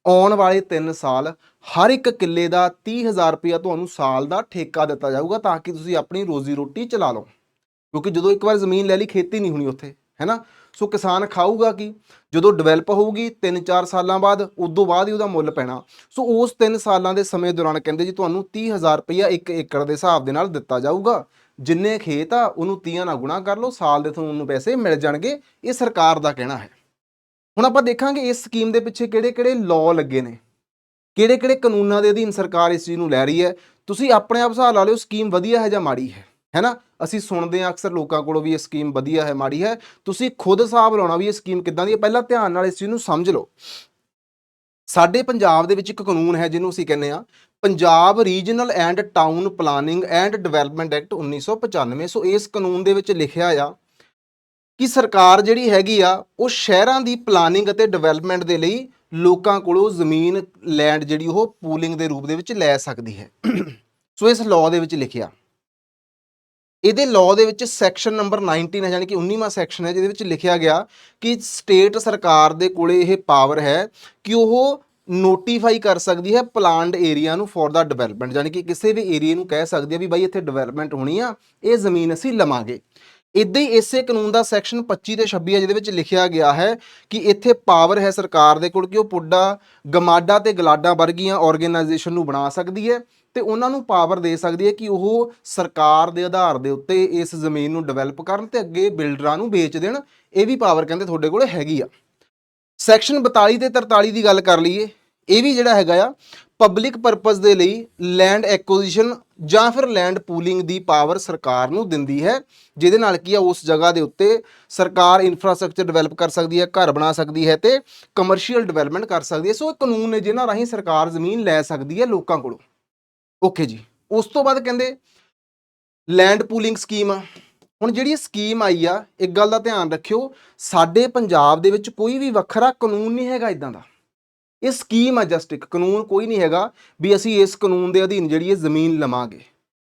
ਆਉਣ ਵਾਲੇ 3 ਸਾਲ ਹਰ ਇੱਕ ਕਿੱਲੇ ਦਾ 30000 ਰੁਪਇਆ ਤੁਹਾਨੂੰ ਸਾਲ ਦਾ ਠੇਕਾ ਦਿੱਤਾ ਜਾਊਗਾ ਤਾਂ ਕਿ ਤੁਸੀਂ ਆਪਣੀ ਰੋਜ਼ੀ ਰੋਟੀ ਚਲਾ ਲਓ। ਕਿਉਂਕਿ ਜਦੋਂ ਇੱਕ ਵਾਰ ਜ਼ਮੀਨ ਲੈ ਲਈ, ਖੇਤੀ ਨਹੀਂ ਹੋਣੀ ਉੱਥੇ ਹੈਨਾ ਸੋ ਕਿਸਾਨ ਖਾਊਗਾ ਕੀ? ਜਦੋਂ ਡਿਵੈਲਪ ਹੋਊਗੀ 3-4 ਸਾਲਾਂ ਬਾਅਦ, ਉਦੋਂ ਬਾਅਦ ਹੀ ਉਹਦਾ ਮੁੱਲ ਪੈਣਾ। ਸੋ ਉਸ 3 ਸਾਲਾਂ ਦੇ ਸਮੇਂ ਦੌਰਾਨ ਕਹਿੰਦੇ ਜੀ, ਤੁਹਾਨੂੰ 30000 ਰੁਪਇਆ ਇੱਕ ਏਕੜ ਦੇ ਹਿਸਾਬ ਦੇ ਨਾਲ ਦਿੱਤਾ ਜਾਊਗਾ। ਜਿੰਨੇ ਖੇਤ ਆ, ਉਹਨੂੰ 30 ਨਾਲ ਗੁਣਾ ਕਰ ਲਓ, ਸਾਲ ਦੇ ਤੁਹਾਨੂੰ ਪੈਸੇ ਮਿਲ ਜਾਣਗੇ। ਇਹ ਸਰਕਾਰ ਦਾ ਕਹਿਣਾ ਹੈ। ਹੁਣ ਆਪਾਂ ਦੇਖਾਂਗੇ ਇਸ ਸਕੀਮ ਦੇ ਪਿੱਛੇ ਕਿਹੜੇ-ਕਿਹੜੇ ਲਾਅ ਲੱਗੇ ਨੇ। ਕਿਹੜੇ-ਕਿਹੜੇ ਕਾਨੂੰਨਾਂ ਦੇ ਅਧੀਨ ਸਰਕਾਰ ਇਸ ਚੀਜ਼ ਨੂੰ ਲੈ ਰਹੀ ਹੈ। ਤੁਸੀਂ ਆਪਣੇ ਆਪ ਹਿਸਾਬ ਲਾ ਲਿਓ ਸਕੀਮ ਵਧੀਆ ਹੈ ਜਾਂ ਮਾੜੀ ਹੈ? ਹੈਨਾ? ਅਸੀਂ ਸੁਣਦੇ ਹਾਂ ਅਕਸਰ ਲੋਕਾਂ ਕੋਲੋਂ ਵੀ ਇਹ ਸਕੀਮ ਵਧੀਆ ਹੈ, ਮਾੜੀ ਹੈ। ਤੁਸੀਂ ਖੁਦ ਹਿਸਾਬ ਲਾਉਣਾ ਵੀ ਇਹ ਸਕੀਮ ਕਿੱਦਾਂ ਦੀ ਹੈ। ਪਹਿਲਾਂ ਧਿਆਨ ਨਾਲ ਇਸ ਚੀਜ਼ ਨੂੰ ਸਮਝ ਲਓ। ਸਾਡੇ ਪੰਜਾਬ ਦੇ ਵਿੱਚ ਇੱਕ ਕਾਨੂੰਨ ਹੈ ਜਿਹਨੂੰ ਅਸੀਂ ਕਹਿੰਦੇ ਆ Punjab regional and town planning and development act 1995 so ਇਸ ਕਾਨੂੰਨ ਦੇ ਵਿੱਚ ਲਿਖਿਆ ਆ ਕਿ ਸਰਕਾਰ ਜਿਹੜੀ ਹੈਗੀ ਆ, ਉਹ ਸ਼ਹਿਰਾਂ ਦੀ ਪਲਾਨਿੰਗ ਅਤੇ ਡਿਵੈਲਪਮੈਂਟ ਦੇ ਲਈ ਲੋਕਾਂ ਕੋਲੋਂ ਜ਼ਮੀਨ ਲੈਂਡ ਜਿਹੜੀ ਉਹ ਪੂਲਿੰਗ ਦੇ ਰੂਪ ਦੇ ਵਿੱਚ ਲੈ ਸਕਦੀ ਹੈ। ਸੋ ਇਸ ਲਾਅ ਦੇ ਵਿੱਚ ਲਿਖਿਆ। ਇਹਦੇ ਲਾਅ ਦੇ ਵਿੱਚ ਸੈਕਸ਼ਨ ਨੰਬਰ 19 ਹੈ, ਯਾਨੀ ਕਿ 19ਵਾਂ ਸੈਕਸ਼ਨ ਹੈ, ਜਿਹਦੇ ਵਿੱਚ ਲਿਖਿਆ ਗਿਆ ਕਿ ਸਟੇਟ ਸਰਕਾਰ ਦੇ ਕੋਲੇ ਇਹ ਪਾਵਰ ਹੈ ਕਿ ਉਹ ਨੋਟੀਫਾਈ ਕਰ ਸਕਦੀ ਹੈ ਪਲਾਨਡ ਏਰੀਆ ਨੂੰ ਫॉर ਦਾ ਡਿਵੈਲਪਮੈਂਟ ਯਾਨੀ ਕਿ ਕਿਸੇ ਵੀ ਏਰੀਆ ਨੂੰ ਕਹਿ ਸਕਦੀ ਹੈ ਵੀ ਬਾਈ ਇੱਥੇ ਡਿਵੈਲਪਮੈਂਟ ਹੋਣੀ ਆ, ਇਹ ਜ਼ਮੀਨ ਅਸੀਂ ਲਵਾਂਗੇ। ਇਦਾਂ ਹੀ ਇਸੇ ਕਾਨੂੰਨ ਦਾ ਸੈਕਸ਼ਨ 25 ਤੇ 26 ਹੈ, ਜਿਹਦੇ ਵਿੱਚ ਲਿਖਿਆ ਗਿਆ ਹੈ ਕਿ ਇੱਥੇ ਪਾਵਰ ਹੈ ਸਰਕਾਰ ਦੇ ਕੋਲ ਕਿ ਉਹ ਪੁੱਡਾ, ਗਮਾਡਾ ਤੇ ਗਲਾਡਾ ਵਰਗੀਆਂ ਆਰਗੇਨਾਈਜੇਸ਼ਨ ਨੂੰ ਬਣਾ ਸਕਦੀ ਹੈ। ਤੇ ਉਹਨਾਂ ਨੂੰ ਪਾਵਰ ਦੇ ਸਕਦੀ ਹੈ ਕਿ ਉਹ ਸਰਕਾਰ ਦੇ ਆਧਾਰ ਦੇ ਉੱਤੇ ਇਸ ਜ਼ਮੀਨ ਨੂੰ ਡਿਵੈਲਪ ਕਰਨ ਤੇ ਅੱਗੇ ਬਿਲਡਰਾਂ ਨੂੰ ਵੇਚ ਦੇਣ, ਇਹ ਵੀ ਪਾਵਰ ਕਹਿੰਦੇ ਤੁਹਾਡੇ ਕੋਲ ਹੈਗੀ ਆ। ਸੈਕਸ਼ਨ 42 ਤੇ 43 ਦੀ ਗੱਲ ਕਰ ਲਈਏ, ਇਹ ਵੀ ਜਿਹੜਾ ਹੈਗਾ ਆ ਪਬਲਿਕ ਪਰਪਸ ਦੇ ਲਈ ਲੈਂਡ ਐਕੁਜੀਸ਼ਨ ਜਾਂ ਫਿਰ ਲੈਂਡ ਪੂਲਿੰਗ ਦੀ ਪਾਵਰ ਸਰਕਾਰ ਨੂੰ ਦਿੰਦੀ ਹੈ, ਜਿਹਦੇ ਨਾਲ ਕੀ ਆ, ਉਸ ਜਗ੍ਹਾ ਦੇ ਉੱਤੇ ਸਰਕਾਰ ਇਨਫਰਾਸਟ੍ਰਕਚਰ ਡਿਵੈਲਪ ਕਰ ਸਕਦੀ ਹੈ, ਘਰ ਬਣਾ ਸਕਦੀ ਹੈ ਤੇ ਕਮਰਸ਼ੀਅਲ ਡਿਵੈਲਪਮੈਂਟ ਕਰ ਸਕਦੀ ਹੈ। ਸੋ ਇਹ ਕਾਨੂੰਨ ਨੇ ਜਿਹਨਾਂ ਰਾਹੀਂ ਸਰਕਾਰ ਜ਼ਮੀਨ ਲੈ ਸਕਦੀ ਹੈ ਲੋਕਾਂ ਕੋਲੋਂ। ਓਕੇ ਜੀ। ਉਸ ਤੋਂ ਬਾਅਦ ਕਹਿੰਦੇ ਲੈਂਡ ਪੂਲਿੰਗ ਸਕੀਮ ਆ। ਹੁਣ ਜਿਹੜੀ ਸਕੀਮ ਆਈ ਆ, ਇੱਕ ਗੱਲ ਦਾ ਧਿਆਨ ਰੱਖਿਓ, ਸਾਡੇ ਪੰਜਾਬ ਦੇ ਵਿੱਚ ਕੋਈ ਵੀ ਵੱਖਰਾ ਕਾਨੂੰਨ ਨਹੀਂ ਹੈਗਾ ਇਦਾਂ ਦਾ। ਇਹ ਸਕੀਮ ਆ ਜਸਟ ਇੱਕ, ਕਾਨੂੰਨ ਕੋਈ ਨਹੀਂ ਹੈਗਾ ਵੀ ਅਸੀਂ ਇਸ ਕਾਨੂੰਨ ਦੇ ਅਧੀਨ ਜਿਹੜੀ ਇਹ ਜ਼ਮੀਨ ਲਵਾਂਗੇ।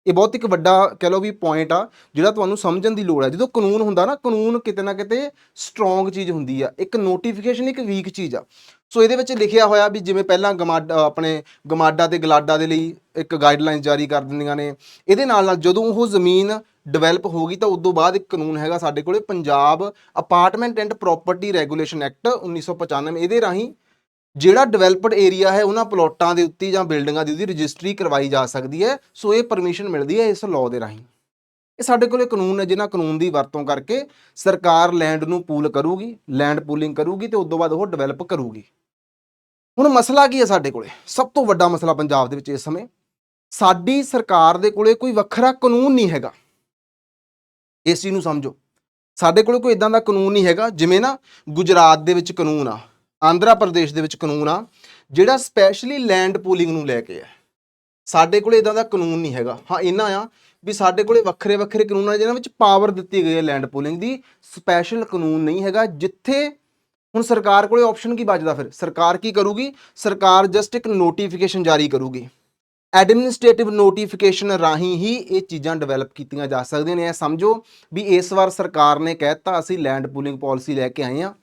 ਇਹ ਬਹੁਤ ਇੱਕ ਵੱਡਾ ਕਹਿ ਲਓ ਵੀ ਪੁਆਇੰਟ ਆ, ਜਿਹੜਾ ਤੁਹਾਨੂੰ ਸਮਝਣ ਦੀ ਲੋੜ ਹੈ ਜਦੋਂ ਕਾਨੂੰਨ ਹੁੰਦਾ ਨਾ, ਕਾਨੂੰਨ ਕਿਤੇ ਨਾ ਕਿਤੇ ਸਟਰੋਂਗ ਚੀਜ਼ ਹੁੰਦੀ ਆ। ਇੱਕ ਨੋਟੀਫਿਕੇਸ਼ਨ ਇੱਕ ਵੀਕ ਚੀਜ਼ ਆ। ਸੋ ਇਹਦੇ ਵਿੱਚ ਲਿਖਿਆ ਹੋਇਆ ਵੀ ਜਿਵੇਂ ਪਹਿਲਾਂ ਗਮਾਡਾ ਆਪਣੇ ਗਮਾਡਾ ਤੇ ਗਲਾਡਾ ਦੇ ਲਈ ਇੱਕ ਗਾਈਡਲਾਈਨ ਜਾਰੀ ਕਰ ਦਿੰਦੀਆਂ ਨੇ, ਇਹਦੇ ਨਾਲ ਨਾਲ ਜਦੋਂ ਉਹ ਜ਼ਮੀਨ ਡਿਵੈਲਪ ਹੋ ਗਈ ਤਾਂ ਉਸ ਤੋਂ ਬਾਅਦ ਇੱਕ ਕਾਨੂੰਨ ਹੈਗਾ ਸਾਡੇ ਕੋਲੇ, Punjab apartment and property regulation act 1995 ਇਹਦੇ ਰਾਹੀਂ ਜਿਹੜਾ ਡਿਵੈਲਪਡ ਏਰੀਆ ਹੈ ਉਹਨਾਂ ਪਲੋਟਾਂ ਦੇ ਉੱਤੇ ਜਾਂ ਬਿਲਡਿੰਗਾਂ ਦੀ ਉਹਦੀ ਰਜਿਸਟਰੀ ਕਰਵਾਈ ਜਾ ਸਕਦੀ ਹੈ ਸੋ ਇਹ ਪਰਮਿਸ਼ਨ ਮਿਲਦੀ ਹੈ ਇਸ ਲਾਅ ਦੇ ਰਾਹੀਂ। ਇਹ ਸਾਡੇ ਕੋਲੇ ਕਾਨੂੰਨ ਹੈ ਜਿਨ੍ਹਾਂ ਕਾਨੂੰਨ ਦੀ ਵਰਤੋਂ ਕਰਕੇ ਸਰਕਾਰ ਲੈਂਡ ਨੂੰ ਪੂਲ ਕਰੂਗੀ ਲੈਂਡ ਪੂਲਿੰਗ ਕਰੂਗੀ ਤੇ ਉਸ ਤੋਂ ਬਾਅਦ ਉਹ ਡਿਵੈਲਪ ਕਰੂਗੀ। ਹੁਣ ਮਸਲਾ ਕੀ ਹੈ ਸਾਡੇ ਕੋਲੇ? ਸਭ ਤੋਂ ਵੱਡਾ ਮਸਲਾ ਪੰਜਾਬ ਦੇ ਵਿੱਚ ਇਸ ਸਮੇਂ ਸਾਡੀ ਸਰਕਾਰ ਦੇ ਕੋਲੇ ਕੋਈ ਵੱਖਰਾ ਕਾਨੂੰਨ ਨਹੀਂ ਹੈਗਾ। ਇਸ ਚੀਜ਼ ਨੂੰ ਸਮਝੋ। ਸਾਡੇ ਕੋਲੇ ਕੋਈ ਇਦਾਂ ਦਾ ਕਾਨੂੰਨ ਨਹੀਂ ਹੈਗਾ ਜਿਵੇਂ ਨਾ ਗੁਜਰਾਤ ਦੇ ਵਿੱਚ ਕਾਨੂੰਨ ਆ, ਆਂਧਰਾ ਪ੍ਰਦੇਸ਼ ਦੇ ਵਿੱਚ ਕਾਨੂੰਨ ਆ, ਜਿਹੜਾ ਸਪੈਸ਼ਲੀ ਲੈਂਡ ਪੂਲਿੰਗ ਨੂੰ ਲੈ ਕੇ ਹੈ। ਸਾਡੇ ਕੋਲੇ ਇਦਾਂ ਦਾ ਕਾਨੂੰਨ ਨਹੀਂ ਹੈਗਾ। ਹਾਂ ਇਹਨਾਂ ਆ ਵੀ ਸਾਡੇ ਕੋਲੇ ਵੱਖਰੇ ਵੱਖਰੇ ਕਾਨੂੰਨ ਆ ਜਿਹਨਾਂ ਵਿੱਚ ਪਾਵਰ ਦਿੱਤੀ ਗਈ ਹੈ ਲੈਂਡ ਪੂਲਿੰਗ ਦੀ ਸਪੈਸ਼ਲ ਕਾਨੂੰਨ ਨਹੀਂ ਹੈਗਾ, ਜਿੱਥੇ ਹੁਣ ਸਰਕਾਰ ਕੋਲੇ ਆਪਸ਼ਨ ਕੀ ਬਚਦਾ ਫਿਰ? ਸਰਕਾਰ ਕੀ ਕਰੂਗੀ? ਸਰਕਾਰ ਜਸਟ ਇੱਕ ਨੋਟੀਫਿਕੇਸ਼ਨ ਜਾਰੀ ਕਰੂਗੀ। ਐਡਮਿਨਿਸਟ੍ਰੇਟਿਵ ਨੋਟੀਫਿਕੇਸ਼ਨ ਰਾਹੀਂ ਹੀ ਇਹ ਚੀਜ਼ਾਂ ਡਿਵੈਲਪ ਕੀਤੀਆਂ ਜਾ ਸਕਦੀਆਂ ਨੇ। ਇਹ ਸਮਝੋ ਵੀ ਇਸ ਵਾਰ ਸਰਕਾਰ ਨੇ ਕਹਿਤਾ ਅਸੀਂ ਲੈਂਡ ਪੂਲਿੰਗ ਪਾਲਿਸੀ ਲੈ ਕੇ ਆਏ ਹਾਂ।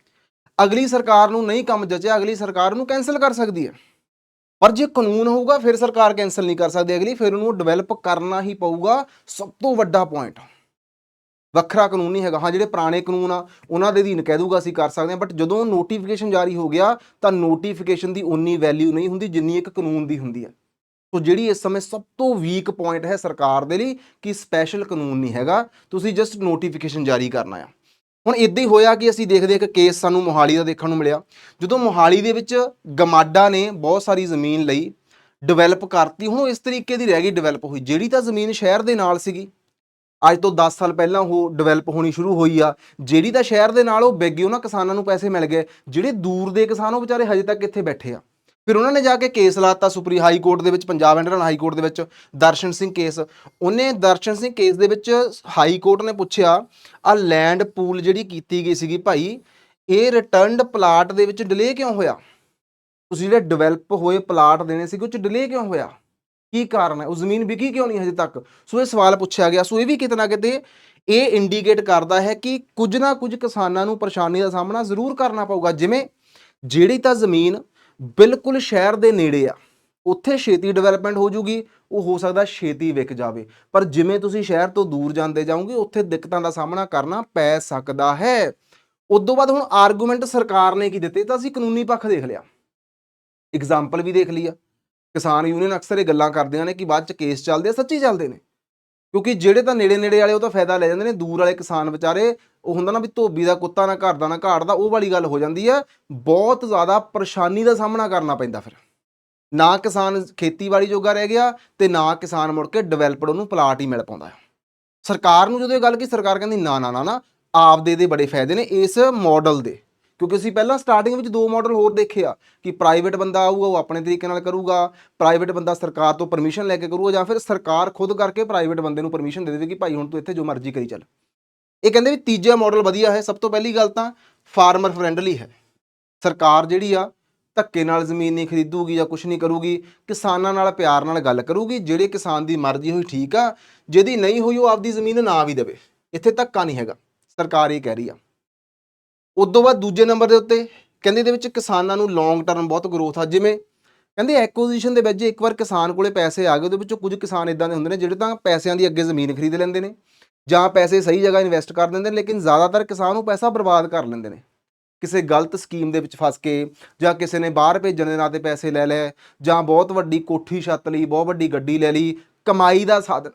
ਅਗਲੀ ਸਰਕਾਰ ਨੂੰ ਨਹੀਂ ਕੰਮ ਜਚਿਆ, ਅਗਲੀ ਸਰਕਾਰ ਨੂੰ ਕੈਨਸਲ ਕਰ ਸਕਦੀ ਹੈ। ਪਰ ਜੇ ਕਾਨੂੰਨ ਹੋਊਗਾ, ਫਿਰ ਸਰਕਾਰ ਕੈਨਸਲ ਨਹੀਂ ਕਰ ਸਕਦੀ। ਅਗਲੀ ਫਿਰ ਉਹਨੂੰ ਡਿਵੈਲਪ ਕਰਨਾ ਹੀ ਪਊਗਾ ਸਭ ਤੋਂ ਵੱਡਾ ਪੁਆਇੰਟ ਵੱਖਰਾ ਕਾਨੂੰਨ ਨਹੀਂ ਹੈਗਾ। ਹਾਂ, ਜਿਹੜੇ ਪੁਰਾਣੇ ਕਾਨੂੰਨ ਆ, ਉਹਨਾਂ ਦੇ ਅਧੀਨ ਕਹਿ ਦੂਗਾ ਅਸੀਂ ਕਰ ਸਕਦੇ ਹਾਂ ਬਟ ਜਦੋਂ ਨੋਟੀਫਿਕੇਸ਼ਨ ਜਾਰੀ ਹੋ ਗਿਆ, ਤਾਂ ਨੋਟੀਫਿਕੇਸ਼ਨ ਦੀ ਉਨੀ ਵੈਲਿਊ ਨਹੀਂ ਹੁੰਦੀ ਜਿੰਨੀ ਇੱਕ ਕਾਨੂੰਨ ਦੀ ਹੁੰਦੀ ਹੈ। ਸੋ ਜਿਹੜੀ ਇਸ ਸਮੇਂ ਸਭ ਤੋਂ ਵੀਕ ਪੁਆਇੰਟ ਹੈ ਸਰਕਾਰ ਦੇ ਲਈ ਕਿ ਸਪੈਸ਼ਲ ਕਾਨੂੰਨ ਨਹੀਂ ਹੈਗਾ, ਤੁਸੀਂ ਜਸਟ ਨੋਟੀਫਿਕੇਸ਼ਨ ਜਾਰੀ ਕਰਨਾ ਆ। ਹੁਣ ਇਦਾਂ ਹੀ ਹੋਇਆ ਕਿ ਅਸੀਂ ਦੇਖਦੇ ਇੱਕ ਕੇਸ ਸਾਨੂੰ ਮੋਹਾਲੀ ਦਾ ਦੇਖਣ ਨੂੰ ਮਿਲਿਆ। ਜਦੋਂ ਮੋਹਾਲੀ ਦੇ ਵਿੱਚ ਗਮਾਡਾ ਨੇ ਬਹੁਤ ਸਾਰੀ ਜ਼ਮੀਨ ਲਈ ਡਿਵੈਲਪ ਕਰਤੀ, ਹੁਣ ਉਹ ਇਸ ਤਰੀਕੇ ਦੀ ਰਹਿ ਗਈ ਡਿਵੈਲਪ ਹੋਈ। ਜਿਹੜੀ ਤਾਂ ਜ਼ਮੀਨ ਸ਼ਹਿਰ ਦੇ ਨਾਲ ਸੀਗੀ ਅੱਜ ਤੋਂ 10 ਸਾਲ ਪਹਿਲਾਂ ਉਹ ਡਿਵੈਲਪ ਹੋਣੀ ਸ਼ੁਰੂ ਹੋਈ ਆ, ਜਿਹੜੀ ਤਾਂ ਸ਼ਹਿਰ ਦੇ ਨਾਲ ਉਹ ਵਿਕ ਗਈ, ਉਹਨਾਂ ਕਿਸਾਨਾਂ ਨੂੰ ਪੈਸੇ ਮਿਲ ਗਏ, ਜਿਹੜੇ ਦੂਰ ਦੇ ਕਿਸਾਨ ਉਹ ਵਿਚਾਰੇ ਹਜੇ ਤੱਕ ਇੱਥੇ ਬੈਠੇ ਆ। ਫਿਰ ਉਹਨਾਂ ਨੇ ਜਾ ਕੇ ਕੇਸ ਲਾਤਾ ਸੁਪਰੀ ਹਾਈ ਕੋਰਟ ਦੇ ਵਿੱਚ, ਪੰਜਾਬ ਇੰਟਰਨਲ ਹਾਈ ਕੋਰਟ ਦੇ ਵਿੱਚ, ਦਰਸ਼ਨ ਸਿੰਘ ਕੇਸ। ਉਹਨੇ ਦਰਸ਼ਨ ਸਿੰਘ ਕੇਸ ਦੇ ਵਿੱਚ ਹਾਈ ਕੋਰਟ ਨੇ ਪੁੱਛਿਆ ਆ ਲੈਂਡ ਪੂਲ ਜਿਹੜੀ ਕੀਤੀ ਗਈ ਸੀਗੀ ਭਾਈ, ਇਹ ਰਿਟਰਨਡ ਪਲਾਟ ਦੇ ਵਿੱਚ ਡਿਲੇ ਕਿਉਂ ਹੋਇਆ? ਤੁਸੀਂ ਜਿਹੜੇ ਡਿਵੈਲਪ ਹੋਏ ਪਲਾਟ ਦੇਣੇ ਸੀਗੇ, ਉਹ ਚ ਡਿਲੇ ਕਿਉਂ ਹੋਇਆ? ਕੀ ਕਾਰਨ ਹੈ? ਉਹ ਜ਼ਮੀਨ ਵਿਕੀ ਕਿਉਂ ਨਹੀਂ ਹਜੇ ਤੱਕ? ਸੋ ਇਹ ਸਵਾਲ ਪੁੱਛਿਆ ਗਿਆ। ਸੋ ਇਹ ਵੀ ਕਿਤੇ ਨਾ ਕਿਤੇ ਇਹ ਇੰਡੀਕੇਟ ਕਰਦਾ ਹੈ ਕਿ ਕੁਝ ਨਾ ਕੁਝ ਕਿਸਾਨਾਂ ਨੂੰ ਪਰੇਸ਼ਾਨੀ ਦਾ ਸਾਹਮਣਾ ਜ਼ਰੂਰ ਕਰਨਾ ਪਊਗਾ। ਜਿਵੇਂ ਜਿਹੜੀ ਤਾਂ ਜ਼ਮੀਨ ਬਿਲਕੁਲ ਸ਼ਹਿਰ ਦੇ ਨੇੜੇ ਆ, ਉੱਥੇ ਛੇਤੀ ਡਿਵੈਲਪਮੈਂਟ ਹੋ ਜੂਗੀ, ਉਹ ਹੋ ਸਕਦਾ ਛੇਤੀ ਵਿਕ ਜਾਵੇ। ਪਰ ਜਿਵੇਂ ਤੁਸੀਂ ਸ਼ਹਿਰ ਤੋਂ ਦੂਰ ਜਾਂਦੇ ਜਾਓਗੇ, ਉੱਥੇ ਦਿੱਕਤਾਂ ਦਾ ਸਾਹਮਣਾ ਕਰਨਾ ਪੈ ਸਕਦਾ ਹੈ। ਉਦੋਂ ਬਾਅਦ ਹੁਣ ਆਰਗੂਮੈਂਟ ਸਰਕਾਰ ਨੇ ਕੀ ਦਿੱਤੇ? ਤਾਂ ਅਸੀਂ ਕਾਨੂੰਨੀ ਪੱਖ ਦੇਖ ਲਿਆ। ਐਗਜ਼ਾਮਪਲ ਵੀ ਦੇਖ ਲਿਆ ਕਿਸਾਨ ਯੂਨੀਅਨ ਅਕਸਰ ਇਹ ਗੱਲਾਂ ਕਰਦੀਆਂ ਨੇ ਕਿ ਬਾਅਦ ਚ ਕੇਸ ਚੱਲਦੇ ਆ, ਸੱਚੀ ਚੱਲਦੇ ਨੇ। ਕਿਉਂਕਿ ਜਿਹੜੇ ਤਾਂ ਨੇੜੇ ਨੇੜੇ ਵਾਲੇ ਉਹ ਤਾਂ ਫਾਇਦਾ ਲੈ ਜਾਂਦੇ ਨੇ, ਦੂਰ ਵਾਲੇ ਕਿਸਾਨ ਵਿਚਾਰੇ, ਉਹ ਹੁੰਦਾ ਨਾ ਵੀ ਧੋਬੀ ਦਾ ਕੁੱਤਾ ਨਾ ਘਰ ਦਾ ਨਾ ਘਾੜ ਦਾ, ਉਹ ਵਾਲੀ ਗੱਲ ਹੋ ਜਾਂਦੀ ਹੈ ਬਹੁਤ ਜ਼ਿਆਦਾ ਪਰੇਸ਼ਾਨੀ ਦਾ ਸਾਹਮਣਾ ਕਰਨਾ ਪੈਂਦਾ ਫਿਰ। ਨਾ ਕਿਸਾਨ ਖੇਤੀਬਾੜੀ ਜੋਗਾ ਰਹਿ ਗਿਆ ਤੇ ਨਾ ਕਿਸਾਨ ਮੁੜ ਕੇ ਡਿਵੈਲਪਰ ਉਹਨੂੰ ਪਲਾਟ ਹੀ ਮਿਲ ਪਾਉਂਦਾ ਸਰਕਾਰ ਨੂੰ ਜਦੋਂ ਇਹ ਗੱਲ ਕੀ ਸਰਕਾਰ ਕਹਿੰਦੀ ਨਾ ਨਾ ਨਾ ਨਾ ਆਪਦੇ ਦੇ ਬੜੇ ਫਾਇਦੇ ਨੇ, ਇਸ ਮਾਡਲ ਦੇ। ਕਿਉਂਕਿ ਅਸੀਂ ਪਹਿਲਾਂ ਸਟਾਰਟਿੰਗ ਵਿੱਚ ਦੋ ਮਾਡਲ ਹੋਰ ਦੇਖੇ ਆ ਕਿ ਪ੍ਰਾਈਵੇਟ ਬੰਦਾ ਆਊਗਾ, ਉਹ ਆਪਣੇ ਤਰੀਕੇ ਨਾਲ ਕਰੂਗਾ ਪ੍ਰਾਈਵੇਟ ਬੰਦਾ ਸਰਕਾਰ ਤੋਂ ਪਰਮਿਸ਼ਨ ਲੈ ਕੇ ਕਰੂਗਾ ਜਾਂ ਫਿਰ ਸਰਕਾਰ ਖੁਦ ਕਰਕੇ ਪ੍ਰਾਈਵੇਟ ਬੰਦੇ ਨੂੰ ਪਰਮਿਸ਼ਨ ਦੇ ਦੇਵੇ ਕਿ ਭਾਈ ਹੁਣ ਤੂੰ ਇੱਥੇ ਜੋ ਮਰਜ਼ੀ ਕਰੀ ਚੱਲ। ਇਹ ਕਹਿੰਦੇ ਵੀ ਤੀਜਾ ਮਾਡਲ ਵਧੀਆ ਹੈ, ਸਭ ਤੋਂ ਪਹਿਲੀ ਗੱਲ ਤਾਂ ਫਾਰਮਰ ਫਰੈਂਡਲੀ ਹੈ। ਸਰਕਾਰ ਜਿਹੜੀ ਆ ਧੱਕੇ ਨਾਲ ਜ਼ਮੀਨ ਨਹੀਂ ਖਰੀਦੂਗੀ ਜਾਂ ਕੁਝ ਨਹੀਂ ਕਰੂਗੀ, ਕਿਸਾਨਾਂ ਨਾਲ ਪਿਆਰ ਨਾਲ ਗੱਲ ਕਰੂਗੀ, ਜਿਹੜੇ ਕਿਸਾਨ ਦੀ ਮਰਜ਼ੀ ਹੋਈ ਠੀਕ ਆ, ਜਿਹਦੀ ਨਹੀਂ ਹੋਈ ਉਹ ਆਪਦੀ ਜ਼ਮੀਨ ਨਾ ਵੀ ਦੇਵੇ। ਇੱਥੇ ਧੱਕਾ ਨਹੀਂ ਹੈਗਾ। ਸਰਕਾਰ ਇਹ ਕਹਿ ਰਹੀ ਆ। ਉਦੋਂ ਬਾਅਦ ਦੂਜੇ ਨੰਬਰ ਦੇ ਉੱਤੇ ਕਹਿੰਦੇ ਇਹਦੇ ਵਿੱਚ ਕਿਸਾਨਾਂ ਨੂੰ ਲੌਂਗ ਟਰਮ ਬਹੁਤ ਗਰੋਥ ਆ, ਜਿਵੇਂ ਕਹਿੰਦੇ ਐਕੁਜੀਸ਼ਨ ਦੇ ਵਿੱਚ ਇੱਕ ਵਾਰ ਕਿਸਾਨ ਕੋਲੇ ਪੈਸੇ ਆ ਗਏ, ਉਹਦੇ ਵਿੱਚੋਂ ਕੁਝ ਕਿਸਾਨ ਇਦਾਂ ਦੇ ਹੁੰਦੇ ਨੇ ਜਿਹੜੇ ਤਾਂ ਪੈਸਿਆਂ ਦੀ ਅੱਗੇ ਜ਼ਮੀਨ ਖਰੀਦ ਲੈਂਦੇ ਨੇ ਜਾਂ ਪੈਸੇ ਸਹੀ ਜਗ੍ਹਾ ਇਨਵੈਸਟ ਕਰ ਦਿੰਦੇ ਨੇ, ਲੇਕਿਨ ਜ਼ਿਆਦਾਤਰ ਕਿਸਾਨ ਉਹ ਪੈਸਾ ਬਰਬਾਦ ਕਰ ਲੈਂਦੇ ਨੇ। ਕਿਸੇ ਗਲਤ ਸਕੀਮ ਦੇ ਵਿੱਚ ਫਸ ਕੇ ਜਾਂ ਕਿਸੇ ਨੇ ਬਾਹਰ ਭੇਜਣ ਦੇ ਨਾਂ ਤੇ ਪੈਸੇ ਲੈ ਲਏ ਜਾਂ ਬਹੁਤ ਵੱਡੀ ਕੋਠੀ ਛੱਤ ਲਈ, ਬਹੁਤ ਵੱਡੀ ਗੱਡੀ ਲੈ ਲਈ, ਕਮਾਈ ਦਾ ਸਾਧਨ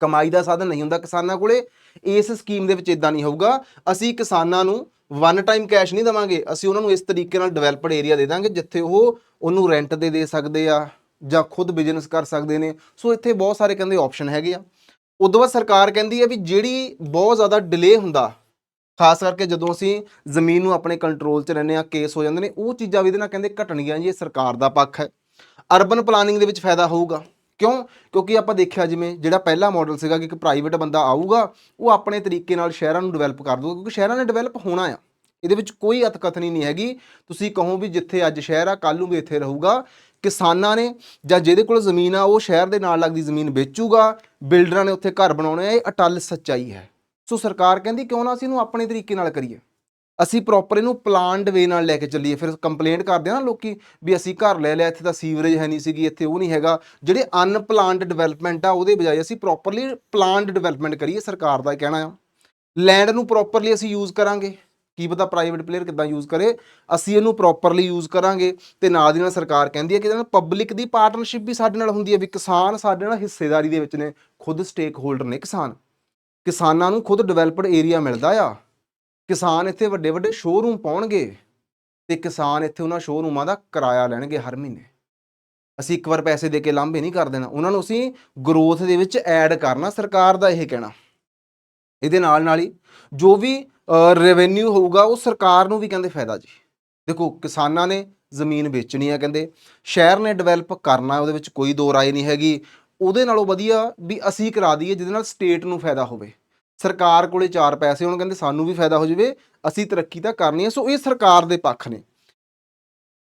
ਕਮਾਈ ਦਾ ਸਾਧਨ ਨਹੀਂ ਹੁੰਦਾ ਕਿਸਾਨਾਂ ਕੋਲੇ, ਇਸ ਸਕੀਮ ਦੇ ਵਿੱਚ ਇਦਾਂ ਨਹੀਂ ਹੋਊਗਾ। ਅਸੀਂ ਕਿਸਾਨਾਂ ਨੂੰ ਵਨ ਟਾਈਮ ਕੈਸ਼ ਨਹੀਂ ਦਵਾਂਗੇ, ਅਸੀਂ ਉਹਨਾਂ ਨੂੰ ਇਸ ਤਰੀਕੇ ਨਾਲ ਡਿਵੈਲਪਡ ਏਰੀਆ ਦੇ ਦਾਂਗੇ, ਜਿੱਥੇ ਉਹ ਉਹਨੂੰ ਰੈਂਟ ਦੇ ਦੇ ਸਕਦੇ ਆ ਜਾਂ ਖੁਦ ਬਿਜ਼ਨਸ ਕਰ ਸਕਦੇ ਨੇ। ਸੋ ਇੱਥੇ ਬਹੁਤ ਸਾਰੇ ਕਹਿੰਦੇ ਆਪਸ਼ਨ ਹੈਗੇ ਆ। ਉਦੋਂ ਬਾਅਦ ਸਰਕਾਰ ਕਹਿੰਦੀ ਹੈ ਵੀ ਜਿਹੜੀ ਬਹੁਤ ਜ਼ਿਆਦਾ ਡਿਲੇ ਹੁੰਦਾ, ਖਾਸ ਕਰਕੇ ਜਦੋਂ ਅਸੀਂ ਜ਼ਮੀਨ ਨੂੰ ਆਪਣੇ ਕੰਟਰੋਲ 'ਚ ਰਹਿੰਦੇ ਆ ਕੇਸ ਹੋ ਜਾਂਦੇ ਨੇ, ਉਹ ਚੀਜ਼ਾਂ ਵੀ ਇਹਦੇ ਨਾਲ ਕਹਿੰਦੇ ਘਟਣਗੀਆਂ ਜੀ, ਇਹ ਸਰਕਾਰ ਦਾ ਪੱਖ ਹੈ। ਅਰਬਨ ਪਲਾਨਿੰਗ ਦੇ ਵਿੱਚ ਫਾਇਦਾ ਹੋਊਗਾ। ਕਿਉਂ? ਕਿਉਂਕਿ ਆਪਾਂ ਦੇਖਿਆ ਜਿਵੇਂ ਜਿਹੜਾ ਪਹਿਲਾ ਮਾਡਲ ਸੀਗਾ ਕਿ ਇੱਕ ਪ੍ਰਾਈਵੇਟ ਬੰਦਾ ਆਊਗਾ, ਉਹ ਆਪਣੇ ਤਰੀਕੇ ਨਾਲ ਸ਼ਹਿਰਾਂ ਨੂੰ ਡਿਵੈਲਪ ਕਰ ਦੂਗਾ ਕਿਉਂਕਿ ਸ਼ਹਿਰਾਂ ਨੇ ਡਿਵੈਲਪ ਹੋਣਾ ਆ। ਇਹਦੇ ਵਿੱਚ ਕੋਈ ਅਤਕਥਨੀ ਨਹੀਂ ਹੈਗੀ। ਤੁਸੀਂ ਕਹੋ ਵੀ ਜਿੱਥੇ ਅੱਜ ਸ਼ਹਿਰ ਆ ਕੱਲ ਨੂੰ ਵੀ ਇੱਥੇ ਰਹੂਗਾ। ਕਿਸਾਨਾਂ ਨੇ ਜਾਂ ਜਿਹਦੇ ਕੋਲ ਜ਼ਮੀਨ ਆ, ਉਹ ਸ਼ਹਿਰ ਦੇ ਨਾਲ ਲੱਗਦੀ ਜ਼ਮੀਨ ਵੇਚੂਗਾ। ਬਿਲਡਰਾਂ ਨੇ ਉੱਥੇ ਘਰ ਬਣਾਉਣੇ ਆ, ਇਹ ਅਟਲ ਸੱਚਾਈ ਹੈ। ਸੋ ਸਰਕਾਰ ਕਹਿੰਦੀ ਕਿਉਂ ਨਾ ਅਸੀਂ ਇਹਨੂੰ ਆਪਣੇ ਤਰੀਕੇ ਨਾਲ ਕਰੀਏ? ਅਸੀਂ ਪ੍ਰੋਪਰ ਇਹਨੂੰ ਪਲਾਨਡ ਵੇ ਨਾਲ ਲੈ ਕੇ ਚੱਲੀਏ। ਫਿਰ ਕੰਪਲੇਂਟ ਕਰਦੇ ਆ ਨਾ ਲੋਕੀ ਵੀ ਅਸੀਂ ਘਰ ਲੈ ਲਿਆ, ਇੱਥੇ ਤਾਂ ਸੀਵਰੇਜ ਹੈ ਨਹੀਂ ਸੀਗੀ, ਇੱਥੇ ਉਹ ਨਹੀਂ ਹੈਗਾ। ਜਿਹੜੇ ਅਨਪਲਾਨਡ ਡਿਵੈਲਪਮੈਂਟ ਆ, ਉਹਦੇ ਬਜਾਏ ਅਸੀਂ ਪ੍ਰੋਪਰਲੀ ਪਲਾਨਡ ਡਿਵੈਲਪਮੈਂਟ ਕਰੀਏ, ਸਰਕਾਰ ਦਾ ਕਹਿਣਾ ਆ। ਲੈਂਡ ਨੂੰ ਪ੍ਰੋਪਰਲੀ ਅਸੀਂ ਯੂਜ਼ ਕਰਾਂਗੇ। ਕੀ ਪਤਾ ਪ੍ਰਾਈਵੇਟ ਪਲੇਅਰ ਕਿੱਦਾਂ ਯੂਜ਼ ਕਰੇ। ਅਸੀਂ ਇਹਨੂੰ ਪ੍ਰੋਪਰਲੀ ਯੂਜ਼ ਕਰਾਂਗੇ ਤੇ ਨਾਲ ਦੀ ਨਾਲ ਸਰਕਾਰ ਕਹਿੰਦੀ ਹੈ ਕਿ ਇਹਦੇ ਨਾਲ ਪਬਲਿਕ ਦੀ ਪਾਰਟਨਰਸ਼ਿਪ ਵੀ ਸਾਡੇ ਨਾਲ ਹੁੰਦੀ ਹੈ ਵੀ ਕਿਸਾਨ ਸਾਡੇ ਨਾਲ ਹਿੱਸੇਦਾਰੀ ਦੇ ਵਿੱਚ ਨੇ, ਖੁਦ ਸਟੇਕ ਹੋਲਡਰ ਨੇ ਕਿਸਾਨ। ਕਿਸਾਨਾਂ ਨੂੰ ਖੁਦ ਡਿਵੈਲਪਡ ਏਰੀਆ ਮਿਲਦਾ ਆ। ਕਿਸਾਨ ਇੱਥੇ ਵੱਡੇ ਵੱਡੇ ਸ਼ੋਰੂਮ ਪਾਉਣਗੇ ਤੇ ਕਿਸਾਨ ਇੱਥੇ ਉਹਨਾਂ ਸ਼ੋਰੂਮਾਂ ਦਾ ਕਿਰਾਇਆ ਲੈਣਗੇ ਹਰ ਮਹੀਨੇ। ਅਸੀਂ ਇੱਕ ਵਾਰ ਪੈਸੇ ਦੇ ਕੇ ਲਾਂਭੇ ਨਹੀਂ ਕਰ ਦੇਣਾ। ਉਹਨਾਂ ਨੂੰ ਅਸੀਂ ਗਰੋਥ ਦੇ ਵਿੱਚ ਐਡ ਕਰਨਾ, ਸਰਕਾਰ ਦਾ ਇਹ ਕਹਿਣਾ। ਇਹਦੇ ਨਾਲ ਨਾਲ ਹੀ ਜੋ ਵੀ ਰੈਵਨਿਊ ਹੋਊਗਾ, ਉਹ ਸਰਕਾਰ ਨੂੰ ਵੀ ਕਹਿੰਦੇ ਫਾਇਦਾ ਜੀ। ਦੇਖੋ, ਕਿਸਾਨਾਂ ਨੇ ਜ਼ਮੀਨ ਵੇਚਣੀ ਆ ਕਹਿੰਦੇ। ਸ਼ਹਿਰ ਨੇ ਡਿਵੈਲਪ ਕਰਨਾ, ਉਹਦੇ ਵਿੱਚ ਕੋਈ ਦੋ ਰਾਏ ਨਹੀਂ ਹੈਗੀ। ਉਹਦੇ ਨਾਲੋਂ ਵਧੀਆ ਵੀ ਅਸੀਂ ਕਰਾ ਦਈਏ, ਜਿਹਦੇ ਨਾਲ ਸਟੇਟ ਨੂੰ ਫਾਇਦਾ ਹੋਵੇ। ਸਰਕਾਰ ਕੋਲੇ ਚਾਰ ਪੈਸੇ ਹੋਣ ਕਹਿੰਦੇ ਸਾਨੂੰ ਵੀ ਫਾਇਦਾ ਹੋ ਜਾਵੇ, ਅਸੀਂ ਤਰੱਕੀ ਤਾਂ ਕਰਨੀ ਹੈ, ਸੋ ਇਹ ਸਰਕਾਰ ਦੇ ਪੱਖ ਨੇ।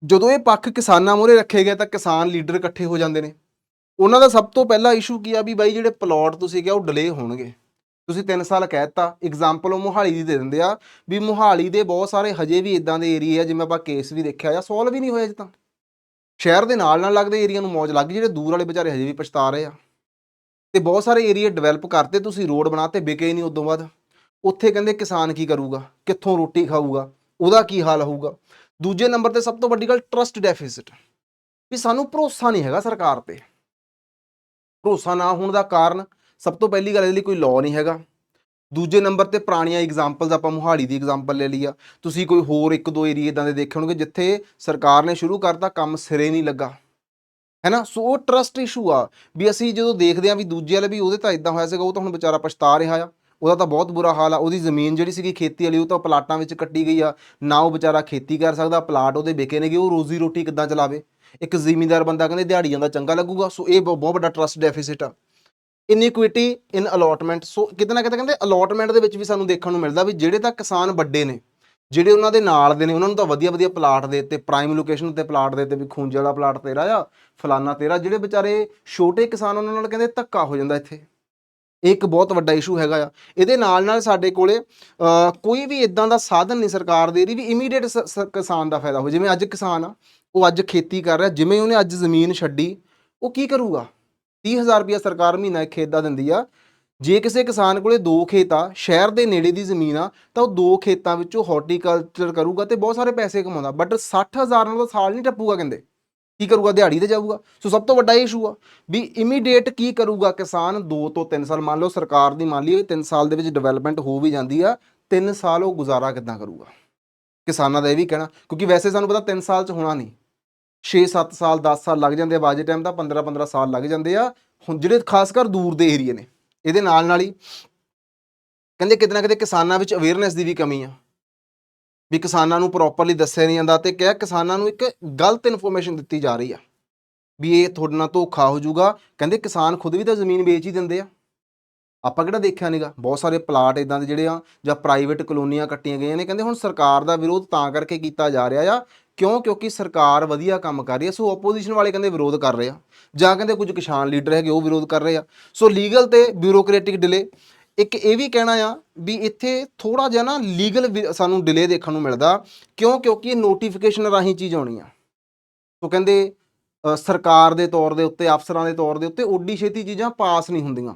ਜਦੋਂ ਇਹ ਪੱਖ ਕਿਸਾਨਾਂ ਮੂਹਰੇ ਰੱਖੇ ਗਏ ਤਾਂ ਕਿਸਾਨ ਲੀਡਰ ਇਕੱਠੇ ਹੋ ਜਾਂਦੇ ਨੇ। ਉਹਨਾਂ ਦਾ ਸਭ ਤੋਂ ਪਹਿਲਾ ਇਸ਼ੂ ਕੀ ਆ ਵੀ ਬਾਈ ਜਿਹੜੇ ਪਲਾਟ ਤੁਸੀਂ ਕਿਹਾ ਉਹ ਡਿਲੇ ਹੋਣਗੇ। ਤੁਸੀਂ 3 ਸਾਲ ਕਹਿਤਾ ਐਗਜ਼ਾਮਪਲ ਉਹ ਮੁਹਾਲੀ ਦੀ ਦੇ ਦਿੰਦੇ ਆ ਵੀ ਮੁਹਾਲੀ ਦੇ ਬਹੁਤ ਸਾਰੇ ਹਜੇ ਵੀ ਇਦਾਂ ਦੇ ਏਰੀਆ ਜਿਵੇਂ ਆਪਾਂ ਕੇਸ ਵੀ ਦੇਖਿਆ ਆ ਸੋਲਵ ਹੀ ਨਹੀਂ ਹੋਇਆ ਅਜੇ ਤਾਂ। ਸ਼ਹਿਰ ਦੇ ਨਾਲ ਨਾਲ ਲੱਗਦੇ ਏਰੀਆ ਨੂੰ ਮੌਜ ਲੱਗ ਗਈ ਜਿਹੜੇ ਦੂਰ ਵਾਲੇ ਵਿਚਾਰੇ ਹਜੇ ਵੀ ਪਛਤਾ ਰਹੇ ਆ। ਤੇ ਬਹੁਤ ਸਾਰੇ ਏਰੀਆ ਡਿਵੈਲਪ ਕਰਤੇ, ਤੁਸੀਂ ਰੋਡ ਬਣਾਤੇ, ਵਿਕੇ ਹੀ ਨਹੀਂ ਉਦੋਂ ਬਾਅਦ। ਉੱਥੇ ਕਹਿੰਦੇ ਕਿਸਾਨ ਕੀ ਕਰੂਗਾ? ਕਿੱਥੋਂ ਰੋਟੀ ਖਾਊਗਾ? ਉਹਦਾ ਕੀ ਹਾਲ ਹੋਊਗਾ? ਦੂਜੇ ਨੰਬਰ ਤੇ ਸਭ ਤੋਂ ਵੱਡੀ ਗੱਲ ਟਰਸਟ ਡੈਫਿਸਿਟ ਵੀ ਸਾਨੂੰ ਭਰੋਸਾ ਨਹੀਂ ਹੈਗਾ ਸਰਕਾਰ ਤੇ। ਭਰੋਸਾ ਨਾ ਹੋਣ ਦਾ ਕਾਰਨ ਸਭ ਤੋਂ ਪਹਿਲੀ ਗੱਲ ਇਹਦੇ ਲਈ ਕੋਈ ਲਾਅ ਨਹੀਂ ਹੈਗਾ। ਦੂਜੇ ਨੰਬਰ ਤੇ ਪੁਰਾਣੀਆਂ ਐਗਜ਼ਾਮਪਲਸ ਆਪਾਂ ਮੁਹਾਲੀ ਦੀ ਐਗਜ਼ਾਮਪਲ ਲੈ ਲਈ ਆ। ਤੁਸੀਂ ਕੋਈ ਹੋਰ ਇੱਕ ਦੋ ਏਰੀਆ ਇਦਾਂ ਦੇ ਦੇਖੇ ਹੋਣਗੇ, ਜਿੱਥੇ ਸਰਕਾਰ ਨੇ ਸ਼ੁਰੂ ਕਰਤਾ, ਕੰਮ ਸਿਰੇ ਨਹੀਂ ਲੱਗਾ। ਹੈ ਨਾ? ਸੋ ਉਹ ਟਰਸਟ ਇਸ਼ੂ ਆ ਵੀ ਅਸੀਂ ਜਦੋਂ ਦੇਖਦੇ ਆ ਵੀ ਦੂਜੇ ਵਾਲੇ ਵੀ ਉਹਦੇ ਤਾਂ ਇਦਾਂ ਹੋਇਆ ਸੀਗਾ, ਉਹ ਤਾਂ ਹੁਣ ਵਿਚਾਰਾ ਪਛਤਾ ਰਿਹਾ ਆ। ਉਹਦਾ ਤਾਂ ਬਹੁਤ ਬੁਰਾ ਹਾਲ ਆ। ਉਹਦੀ ਜ਼ਮੀਨ ਜਿਹੜੀ ਸੀਗੀ ਖੇਤੀ ਵਾਲੀ, ਉਹ ਤਾਂ ਪਲਾਟਾਂ ਵਿੱਚ ਕੱਟੀ ਗਈ ਆ। ਨਾ ਉਹ ਵਿਚਾਰਾ ਖੇਤੀ ਕਰ ਸਕਦਾ, ਪਲਾਟ ਉਹਦੇ ਵਿਕੇ ਨੇਗੇ, ਉਹ ਰੋਜ਼ੀ ਰੋਟੀ ਕਿੱਦਾਂ ਚਲਾਵੇ? ਇੱਕ ਜ਼ਿਮੀਂਦਾਰ ਬੰਦਾ ਕਹਿੰਦੇ ਦਿਹਾੜੀ ਜਾਂਦਾ ਚੰਗਾ ਲੱਗੂਗਾ। ਸੋ ਇਹ ਬਹੁਤ ਬਹੁਤ ਵੱਡਾ ਟਰਸਟ ਡੈਫਿਸਿਟ ਆ। ਇਨਇਕੁਇਟੀ ਇਨ ਅਲੋਟਮੈਂਟ ਸੋ ਕਿਤੇ ਨਾ ਕਿਤੇ ਕਹਿੰਦੇ ਅਲੋਟਮੈਂਟ ਦੇ ਵਿੱਚ ਵੀ ਸਾਨੂੰ ਦੇਖਣ ਨੂੰ ਮਿਲਦਾ ਵੀ ਜਿਹੜੇ ਤਾਂ ਕਿਸਾਨ ਵੱਡੇ ਨੇ ਜਿਹੜੇ ਉਹਨਾਂ ਦੇ ਨਾਲ ਦੇ ਨੇ, ਉਹਨਾਂ ਨੂੰ ਤਾਂ ਵਧੀਆ ਵਧੀਆ ਪਲਾਟ ਦੇ ਦਿੱਤੇ ਪ੍ਰਾਈਮ ਲੋਕੇਸ਼ਨ ਉੱਤੇ ਪਲਾਟ ਦੇ ਦਿੱਤੇ ਵੀ ਖੂੰਜੇ ਵਾਲਾ ਪਲਾਟ ਤੇਰਾ ਆ, ਫਲਾਨਾ ਤੇਰਾ, ਜਿਹੜੇ ਵਿਚਾਰੇ ਛੋਟੇ ਕਿਸਾਨ ਉਹਨਾਂ ਨਾਲ ਕਹਿੰਦੇ ਧੱਕਾ ਹੋ ਜਾਂਦਾ ਇੱਥੇ। ਇਹ ਇੱਕ ਬਹੁਤ ਵੱਡਾ ਇਸ਼ੂ ਹੈਗਾ ਆ। ਇਹਦੇ ਨਾਲ ਨਾਲ ਸਾਡੇ ਕੋਲੇ ਕੋਈ ਵੀ ਇਦਾਂ ਦਾ ਸਾਧਨ ਨਹੀਂ ਸਰਕਾਰ ਦੇ ਰਹੀ ਵੀ ਇਮੀਡੀਏਟ ਕਿਸਾਨ ਦਾ ਫਾਇਦਾ ਹੋ ਜਿਵੇਂ ਅੱਜ ਕਿਸਾਨ ਆ, ਉਹ ਅੱਜ ਖੇਤੀ ਕਰ ਰਿਹਾ, ਜਿਵੇਂ ਉਹਨੇ ਅੱਜ ਜ਼ਮੀਨ ਛੱਡੀ, ਉਹ ਕੀ ਕਰੂਗਾ? 30000 ਰੁਪਇਆ ਸਰਕਾਰ ਮਹੀਨਾ ਇੱਕ ਖੇਤ ਦਾ ਦਿੰਦੀ ਆ ਜੇ ਕਿਸੇ ਕਿਸਾਨ ਕੋਲੇ ਦੋ ਖੇਤ ਆ ਸ਼ਹਿਰ ਦੇ ਨੇੜੇ ਦੀ ਜ਼ਮੀਨ ਆ, ਤਾਂ ਉਹ ਦੋ ਖੇਤਾਂ ਵਿੱਚੋਂ ਹਾਰਟੀਕਲਚਰ ਕਰੂਗਾ ਤੇ ਬਹੁਤ ਸਾਰੇ ਪੈਸੇ ਕਮਾਉਂਦਾ। ਬਟ 60000 ਨਾਲ ਤਾਂ ਸਾਲ ਨਹੀਂ ਟੱਪੂਗਾ ਕਹਿੰਦੇ। ਕੀ ਕਰੂਗਾ? ਦਿਹਾੜੀ ਤੇ ਜਾਊਗਾ। ਸੋ ਸਭ ਤੋਂ ਵੱਡਾ ਇਸ਼ੂ ਆ ਵੀ ਇਮੀਡੀਏਟ ਕੀ ਕਰੂਗਾ ਕਿਸਾਨ? 2 ਤੋਂ 3 ਸਾਲ। ਮੰਨ ਲਓ ਸਰਕਾਰ ਦੀ ਮੰਨ ਲਈਏ 3 ਸਾਲ ਦੇ ਵਿੱਚ ਡਿਵੈਲਪਮੈਂਟ ਹੋ ਵੀ ਜਾਂਦੀ ਆ 3 ਸਾਲ ਉਹ ਗੁਜ਼ਾਰਾ ਕਿੱਦਾਂ ਕਰੂਗਾ? ਕਿਸਾਨਾਂ ਦਾ ਇਹ ਵੀ ਕਹਿਣਾ, ਕਿਉਂਕਿ ਵੈਸੇ ਸਾਨੂੰ ਪਤਾ 3 ਸਾਲ ਚ ਹੋਣਾ ਨਹੀਂ। 6-7 ਸਾਲ 10 ਸਾਲ ਲੱਗ ਜਾਂਦੇ ਆ। ਬਾਜੇ ਟਾਈਮ ਤਾਂ 15-15 ਸਾਲ ਲੱਗ ਜਾਂਦੇ ਆ। ਹੁਣ ਜਿਹੜੇ ਖਾਸ ਕਰ ਦੂਰ ਦੇ ਏਰੀਏ ਨੇ ਇਹਦੇ ਨਾਲ ਨਾਲ ਹੀ ਕਹਿੰਦੇ ਕਿਤੇ ਨਾ ਕਿਤੇ ਕਿਸਾਨਾਂ ਵਿੱਚ ਅਵੇਅਰਨੈਸ ਦੀ ਵੀ ਕਮੀ ਆ। ਵੀ ਕਿਸਾਨਾਂ ਨੂੰ ਪ੍ਰੋਪਰਲੀ ਦੱਸਿਆ ਨਹੀਂ ਜਾਂਦਾ ਤੇ ਕਿਹਾ ਕਿਸਾਨਾਂ ਨੂੰ ਇੱਕ ਗਲਤ ਇਨਫੋਰਮੇਸ਼ਨ ਦਿੱਤੀ ਜਾ ਰਹੀ ਆ। ਵੀ ਇਹ ਤੁਹਾਡੇ ਨਾਲ ਧੋਖਾ ਹੋ ਜਾਊਗਾ। ਕਹਿੰਦੇ ਕਿਸਾਨ ਖੁਦ ਵੀ ਤਾਂ ਜ਼ਮੀਨ ਵੇਚ ਹੀ ਦਿੰਦੇ ਆ। ਆਪਾਂ ਕਿਹੜਾ ਦੇਖਿਆ ਨਹੀਂਗਾ ਬਹੁਤ ਸਾਰੇ ਪਲਾਟ ਇਦਾਂ ਦੇ ਜਿਹੜੇ ਆ ਜਾਂ ਪ੍ਰਾਈਵੇਟ ਕਲੋਨੀਆਂ ਕੱਟੀਆਂ ਗਈਆਂ ਨੇ। ਕਹਿੰਦੇ ਹੁਣ ਸਰਕਾਰ ਦਾ ਵਿਰੋਧ ਤਾਂ ਕਰਕੇ ਕੀਤਾ ਜਾ ਰਿਹਾ ਆ ਕਿਉਂ? ਕਿਉਂਕਿ ਸਰਕਾਰ ਵਧੀਆ ਕੰਮ ਕਰ ਰਹੀ ਹੈ, ਸੋ ਆਪੋਜੀਸ਼ਨ ਵਾਲੇ ਕਹਿੰਦੇ ਵਿਰੋਧ ਕਰ ਰਹੇ ਆ। ਜਾਂ ਕਹਿੰਦੇ ਕੁਝ ਕਿਸਾਨ ਲੀਡਰ ਹੈਗੇ, ਉਹ ਵਿਰੋਧ ਕਰ ਰਹੇ ਆ। ਸੋ ਲੀਗਲ ਤੇ ਬਿਊਰੋਕ੍ਰੈਟਿਕ ਡਿਲੇ ਇੱਕ ਇਹ ਵੀ ਕਹਿਣਾ ਆ ਵੀ ਇੱਥੇ ਥੋੜਾ ਜਿਹਾ ਨਾ ਲੀਗਲ ਸਾਨੂੰ ਡਿਲੇ ਦੇਖਣ ਨੂੰ ਮਿਲਦਾ। ਕਿਉਂ? ਕਿਉਂਕਿ ਇਹ ਨੋਟੀਫਿਕੇਸ਼ਨ ਰਾਹੀਂ ਚੀਜ਼ ਆਉਣੀ ਆ। ਸੋ ਕਹਿੰਦੇ ਸਰਕਾਰ ਦੇ ਤੌਰ ਦੇ ਉੱਤੇ, ਅਫਸਰਾਂ ਦੇ ਤੌਰ ਦੇ ਉੱਤੇ ਓਡੀ ਛੇਤੀ ਚੀਜ਼ਾਂ ਪਾਸ ਨਹੀਂ ਹੁੰਦੀਆਂ।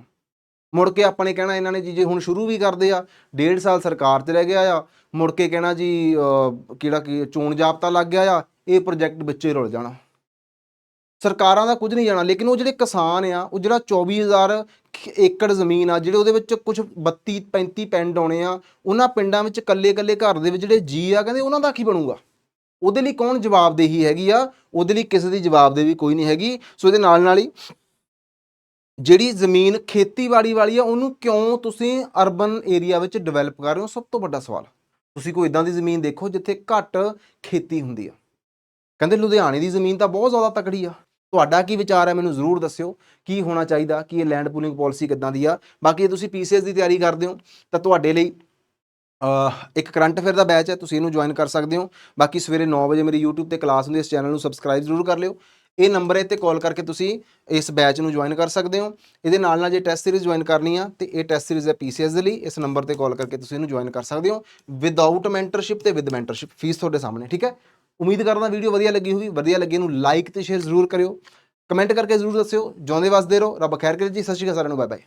ਮੁੜ ਕੇ ਆਪਾਂ ਨੇ ਕਹਿਣਾ ਇਹਨਾਂ ਨੇ ਜੀ, ਜੇ ਹੁਣ ਸ਼ੁਰੂ ਵੀ ਕਰਦੇ ਆ, ਡੇਢ ਸਾਲ ਸਰਕਾਰ 'ਚ ਰਹਿ ਗਿਆ ਆ, ਮੁੜ ਕੇ ਕਹਿਣਾ ਜੀ ਕਿਹੜਾ ਕੀ, ਚੋਣ ਜਾਬਤਾ ਲੱਗ ਗਿਆ ਆ, ਇਹ ਪ੍ਰੋਜੈਕਟ ਵਿੱਚੇ ਰੁਲ ਜਾਣਾ। ਸਰਕਾਰਾਂ ਦਾ ਕੁਝ ਨਹੀਂ ਜਾਣਾ, ਲੇਕਿਨ ਉਹ ਜਿਹੜੇ ਕਿਸਾਨ ਆ, ਉਹ ਜਿਹੜਾ 24000 ਖ- ਏਕੜ ਜ਼ਮੀਨ ਆ, ਜਿਹੜੇ ਉਹਦੇ ਵਿੱਚ ਕੁਝ 32 35 ਪਿੰਡ ਆਉਣੇ ਆ, ਉਹਨਾਂ ਪਿੰਡਾਂ ਵਿੱਚ ਕੱਲੇ ਕੱਲੇ ਘਰ ਦੇ ਵਿੱਚ ਜਿਹੜੇ ਜੀ ਆ, ਕਹਿੰਦੇ ਉਹਨਾਂ ਦਾ ਕੀ ਬਣੂਗਾ? ਉਹਦੇ ਲਈ ਕੌਣ ਜਵਾਬਦੇਹੀ ਹੈਗੀ ਆ? ਉਹਦੇ ਲਈ ਕਿਸੇ ਦੀ ਜਵਾਬਦੇਹੀ ਕੋਈ ਨਹੀਂ ਹੈਗੀ। ਸੋ ਇਹਦੇ ਨਾਲ ਨਾਲ ਹੀ ਜਿਹੜੀ ਜ਼ਮੀਨ ਖੇਤੀਬਾੜੀ ਵਾਲੀ ਆ, ਉਹਨੂੰ ਕਿਉਂ ਤੁਸੀਂ ਅਰਬਨ ਏਰੀਆ ਵਿੱਚ ਡਿਵੈਲਪ ਕਰ ਰਹੇ ਹੋ? ਸਭ ਤੋਂ ਵੱਡਾ ਸਵਾਲ। ਤੁਸੀਂ ਕੋਈ ਇਦਾਂ ਦੀ ਜ਼ਮੀਨ ਦੇਖੋ ਜਿੱਥੇ ਘੱਟ ਖੇਤੀ ਹੁੰਦੀ ਆ। ਕਹਿੰਦੇ ਲੁਧਿਆਣੇ ਦੀ ਜ਼ਮੀਨ ਤਾਂ ਬਹੁਤ ਜ਼ਿਆਦਾ ਤਕੜੀ ਆ। ਤੁਹਾਡਾ ਕੀ ਵਿਚਾਰ ਹੈ? ਮੈਨੂੰ ਜ਼ਰੂਰ ਦੱਸਿਓ। ਕੀ ਹੋਣਾ ਚਾਹੀਦਾ? ਕਿ ਇਹ ਲੈਂਡ ਪੂਲਿੰਗ ਪਾਲਿਸੀ ਕਿੱਦਾਂ ਦੀ ਆ? ਬਾਕੀ ਜੇ ਤੁਸੀਂ ਪੀਸੀਐਸ ਦੀ ਤਿਆਰੀ ਕਰਦੇ ਹੋ, ਤਾਂ ਤੁਹਾਡੇ ਲਈ ਇੱਕ ਕਰੰਟ ਅਫੇਅਰ ਦਾ ਬੈਚ ਹੈ। ਤੁਸੀਂ ਇਹਨੂੰ ਜੁਆਇਨ ਕਰ ਸਕਦੇ ਹੋ। ਬਾਕੀ ਸਵੇਰੇ 9 ਵਜੇ ਮੇਰੀ YouTube ਤੇ ਕਲਾਸ ਹੁੰਦੀ ਹੈ। ਇਸ ਚੈਨਲ ਨੂੰ ਸਬਸਕ੍ਰਾਈਬ ਜ਼ਰੂਰ ਕਰ ਲਿਓ। ਇਹ ਨੰਬਰ ਹੈ ਤੇ ਕਾਲ ਕਰਕੇ ਤੁਸੀਂ ਇਸ ਬੈਚ ਨੂੰ ਜੁਆਇਨ ਕਰ ਸਕਦੇ ਹੋ। ਇਹਦੇ ਨਾਲ ਨਾਲ ਜੇ ਟੈਸਟ ਸੀਰੀਜ਼ ਜੁਆਇਨ ਕਰਨੀ ਆ, ਤੇ ਇਹ ਟੈਸਟ ਸੀਰੀਜ਼ ਹੈ ਪੀਸੀਐਸ ਦੇ ਲਈ, ਇਸ ਨੰਬਰ ਤੇ ਕਾਲ ਕਰਕੇ ਤੁਸੀਂ ਇਹਨੂੰ ਜੁਆਇਨ ਕਰ ਸਕਦੇ ਹੋ। ਵਿਦਆਊਟ ਮੈਂਟਰਸ਼ਿਪ ਤੇ ਵਿਦ ਮੈਂਟਰਸ਼ਿਪ ਫੀਸ ਤੁਹਾਡੇ ਸਾਹਮਣੇ, ਠੀਕ ਹੈ? ਉਮੀਦ ਕਰਦਾ ਵੀਡੀਓ ਵਧੀਆ ਲੱਗੀ ਹੋਊਗੀ, ਵਧੀਆ ਲੱਗੀ ਇਹਨੂੰ ਲਾਈਕ ਤੇ ਸ਼ੇਅਰ ਜ਼ਰੂਰ ਕਰਿਓ। ਕਮੈਂਟ ਕਰਕੇ ਜ਼ਰੂਰ ਦੱਸਿਓ। ਜਿਉਂਦੇ ਵਸਦੇ ਰਹੋ। ਰੱਬ ਖੈਰ ਕਰੇ ਜੀ। ਸਤਿ ਸ਼੍ਰੀ ਅਕਾਲ, ਸਾਰਿਆਂ ਨੂੰ ਬਾਏ ਬਾਏ